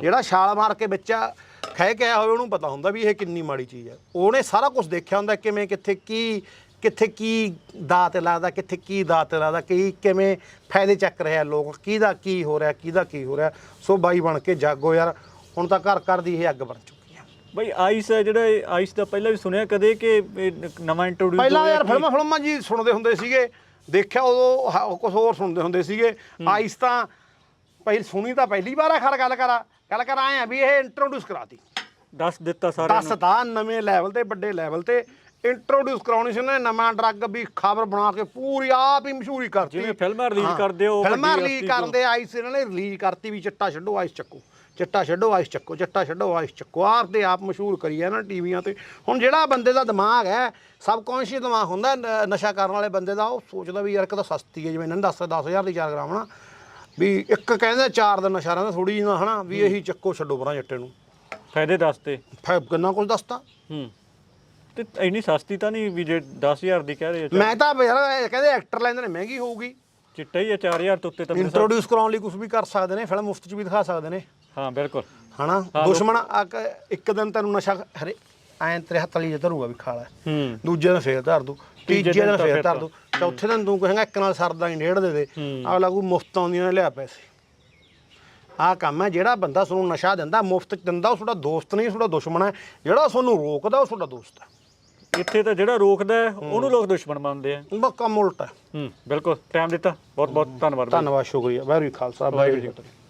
ਜਿਹੜਾ ਛਾਲ ਮਾਰ ਕੇ ਬੱਚਾ ਖਹਿ ਕੇ ਆਇਆ ਹੋਵੇ ਉਹਨੂੰ ਪਤਾ ਹੁੰਦਾ ਵੀ ਇਹ ਕਿੰਨੀ ਮਾੜੀ ਚੀਜ਼ ਹੈ। ਉਹਨੇ ਸਾਰਾ ਕੁਝ ਦੇਖਿਆ ਹੁੰਦਾ ਕਿਵੇਂ ਕਿੱਥੇ ਕੀ ਕਿੱਥੇ ਕੀ ਦਾਤ ਲੱਗਦਾ ਕਿੱਥੇ ਕੀ ਦਾਤ ਲੱਗਦਾ ਕੀ ਕਿਵੇਂ ਫਾਇਦੇ ਚੱਕ ਰਿਹਾ ਲੋਕ ਕਿਹਦਾ ਕੀ ਹੋ ਰਿਹਾ ਕਿਹਦਾ ਕੀ ਹੋ ਰਿਹਾ। ਸੋ ਬਾਈ ਬਣ ਕੇ ਜਾਗੋ ਯਾਰ ਹੁਣ ਤਾਂ ਘਰ ਘਰ ਦੀ ਇਹ ਅੱਗ ਬਣ ਚੁੱਕੀ ਹੈ ਬਈ ਆਈਸ ਹੈ ਜਿਹੜਾ ਇਹ ਆਈਸ ਦਾ ਪਹਿਲਾਂ ਵੀ ਸੁਣਿਆ ਕਦੇ ਕਿ ਇਹ ਨਵਾਂ ਇੰਟਰੋਡਿਊਸ ਪਹਿਲਾਂ ਯਾਰ ਫਿਲਮਾਂ ਫਿਲਮਾਂ ਜੀ ਸੁਣਦੇ ਹੁੰਦੇ ਸੀਗੇ ਦੇਖਿਆ ਉਦੋਂ ਕੁਝ ਹੋਰ ਸੁਣਦੇ ਹੁੰਦੇ ਸੀਗੇ। ਆਈਸ ਤਾਂ ਪਹਿਲ ਸੁਣੀ ਤਾਂ ਪਹਿਲੀ ਵਾਰ ਆ ਖਰ ਗੱਲ ਕਰਾ ਗੱਲ ਕਰ ਆਏ ਆ ਵੀ ਇਹ ਇੰਟਰੋਡਿਊਸ ਕਰਾਤੀ। ਦੱਸ ਦਿੱਤਾ ਸਾਰਿਆਂ ਨੂੰ। ਦੱਸਦਾ ਨਵੇਂ ਲੈਵਲ ਤੇ ਵੱਡੇ ਲੈਵਲ ਤੇ। ਇੰਟਰੋਡਿਊਸ ਕਰਾਉਣੀ ਸੀ ਉਹਨਾਂ ਨੇ ਨਵਾਂ ਡਰੱਗ ਵੀ ਖਬਰ ਬਣਾ ਕੇ ਪੂਰੀ ਆਪ ਹੀ ਮਸ਼ਹੂਰੀ ਕਰਤੀ। ਜਿਵੇਂ ਫਿਲਮਾਂ ਹਾਂ, ਕਰਦੇ ਹੋ, ਫਿਲਮਾਂ ਰਿਲੀਜ਼। ਕਰਦੇ ਆਈਸ ਇਹਨਾਂ ਨੇ ਰਿਲੀਜ਼ ਕਰਤੀ ਵੀ ਚਿੱਟਾ ਛੱਡੋ ਆਈਸ ਚੱਕੋ ਚਿੱਟਾ ਛੱਡੋ ਆਈਸ ਚੱਕੋ ਚਿੱਟਾ ਛੱਡੋ ਆਈਸ ਚੱਕੋ। ਆਪ ਦੇ ਆਪ ਮਸ਼ਹੂਰ ਕਰੀ ਆ ਨਾ ਟੀਵੀਆਂ ਤੇ। ਹੁਣ ਜਿਹੜਾ ਬੰਦੇ ਦਾ ਦਿਮਾਗ ਹੈ ਸਬ ਕੌਨਸ਼ੀਅਸ ਦਿਮਾਗ ਹੁੰਦਾ ਨਸ਼ਾ ਕਰਨ ਵਾਲੇ ਬੰਦੇ ਦਾ ਉਹ ਸੋਚਦਾ ਵੀ ਯਾਰ ਇੱਕ ਤਾਂ ਸਸਤੀ ਹੈ ਜਿਵੇਂ ਇਹਨਾਂ ਨੇ ਦੱਸ 10000 ਦੀ 4 ਗ੍ਰਾਮ ਨਾ। ਵੀ ਇੱਕ ਕਹਿੰਦੇ ਚਾਰ ਦਿਨ ਨਸ਼ਾ ਰਹਿੰਦਾ ਥੋੜੀ ਜਿਹੀ ਨਾ ਹਨਾ ਵੀ ਇਹੀ ਚੱਕੋ ਛੱਡੋ ਪਰਾਂ ਜੱਟੇ ਨੂੰ। ਫਾਇਦੇ ਦੱਸਤੇ। ਕਿੰਨਾ ਕੁਝ ਦੱਸਤਾ। ਹੂੰ। ਤੇ ਇੰਨੀ ਸਸਤੀ ਤਾਂ ਨਹੀਂ ਵੀ ਜੇ 10000 ਦੀ ਕਹਿ ਰਹੇ ਆ ਮੈਂ ਤਾਂ ਯਾਰ ਕਹਿੰਦੇ ਐਕਟਰ ਲੈਂਦੇ ਨੇ ਮਹਿੰਗੀ ਹੋਊਗੀ। ਚਿੱਟਾ ਹੀ ਆ 4000 ਤੋਂ ਉੱਤੇ ਤਾਂ ਮੇਰੇ ਹਿਸਾਬ- ਇੰਟਰੋਡਿਊਸ ਕਰਾਉਣ ਲਈ ਕੁਝ ਵੀ ਕਰ ਸਕਦੇ ਨੇ ਫਿਲਮ ਮੁਫਤ ਚ ਵੀ ਦਿਖਾ ਸਕਦੇ ਨੇ। ਹਾਂ ਬਿਲਕੁਲ। ਹਨਾ? ਦੁਸ਼ਮਣ ਆ ਕੇ ਇੱਕ ਦਿਨ ਤੈਨੂੰ ਨਸ਼ਾ ਹਰੇ ਐਂ ਤੇਰੇ ਹੱਥ ਲਈ ਧਰੂਗਾ ਵੀ ਖਾ ਲੈ ਹੂੰ। ਦੂਜੇ ਦਿਨ ਫੇਰ ਧਰ ਦੂ ਤੀਜੇ ਤੀਜੇ ਦਿਨ ਦਿਨ ਤਾਂ ਫੇਰ ਫਿਰ ਧਰ ਦੂ। ਚੌਥੇ ਦਿਨ ਤੂੰ ਕਹੇਗਾ ਇੱਕ ਨਾਲ ਸਰਦਾ ਹੀ ਡੇਢ ਦੇ ਦੇ। ਹੂੰ। ਅਗਲਾ ਕੋ ਮੁਫਤ ਆਉਂਦੀਆਂ ਨੇ ਲਿਆ ਪੈਸੇ। ਆਹ ਕੰਮ ਹੈ ਜਿਹੜਾ ਬੰਦਾ ਤੁਹਾਨੂੰ ਨਸ਼ਾ ਦਿੰਦਾ ਮੁਫਤ ਚ ਦਿੰਦਾ ਉਹ ਤੁਹਾਡਾ ਦੋਸਤ ਨਹੀਂ ਤੁਹਾਡਾ ਦੁਸ਼ਮਣ ਹੈ। ਜਿਹੜਾ ਤੁਹਾਨੂੰ ਰੋਕਦਾ ਉਹ ਤੁਹਾਡਾ ਦੋਸਤ ਹੈ। ਇੱਥੇ ਤਾਂ ਜਿਹੜਾ ਰੋਕਦਾ ਹੈ, ਉਹਨੂੰ ਲੋਕ ਦੁਸ਼ਮਣ ਮੰਨਦੇ ਆ। ਬਸ ਕੰਮ ਉਲਟਾ ਹੈ। ਹੂੰ ਬਿਲਕੁਲ ਟਾਈਮ ਦਿੱਤਾ ਬਹੁਤ ਬਹੁਤ ਧੰਨਵਾਦ ਬਾਈ। ਧੰਨਵਾਦ ਸ਼ੁਕਰੀਆ ਵਾਹਿਗੁਰੂ ਜੀ ਕਾ ਖਾਲਸਾ ਵਾਹਿਗੁਰੂ ਜੀ ਕੀ ਫਤਿਹ।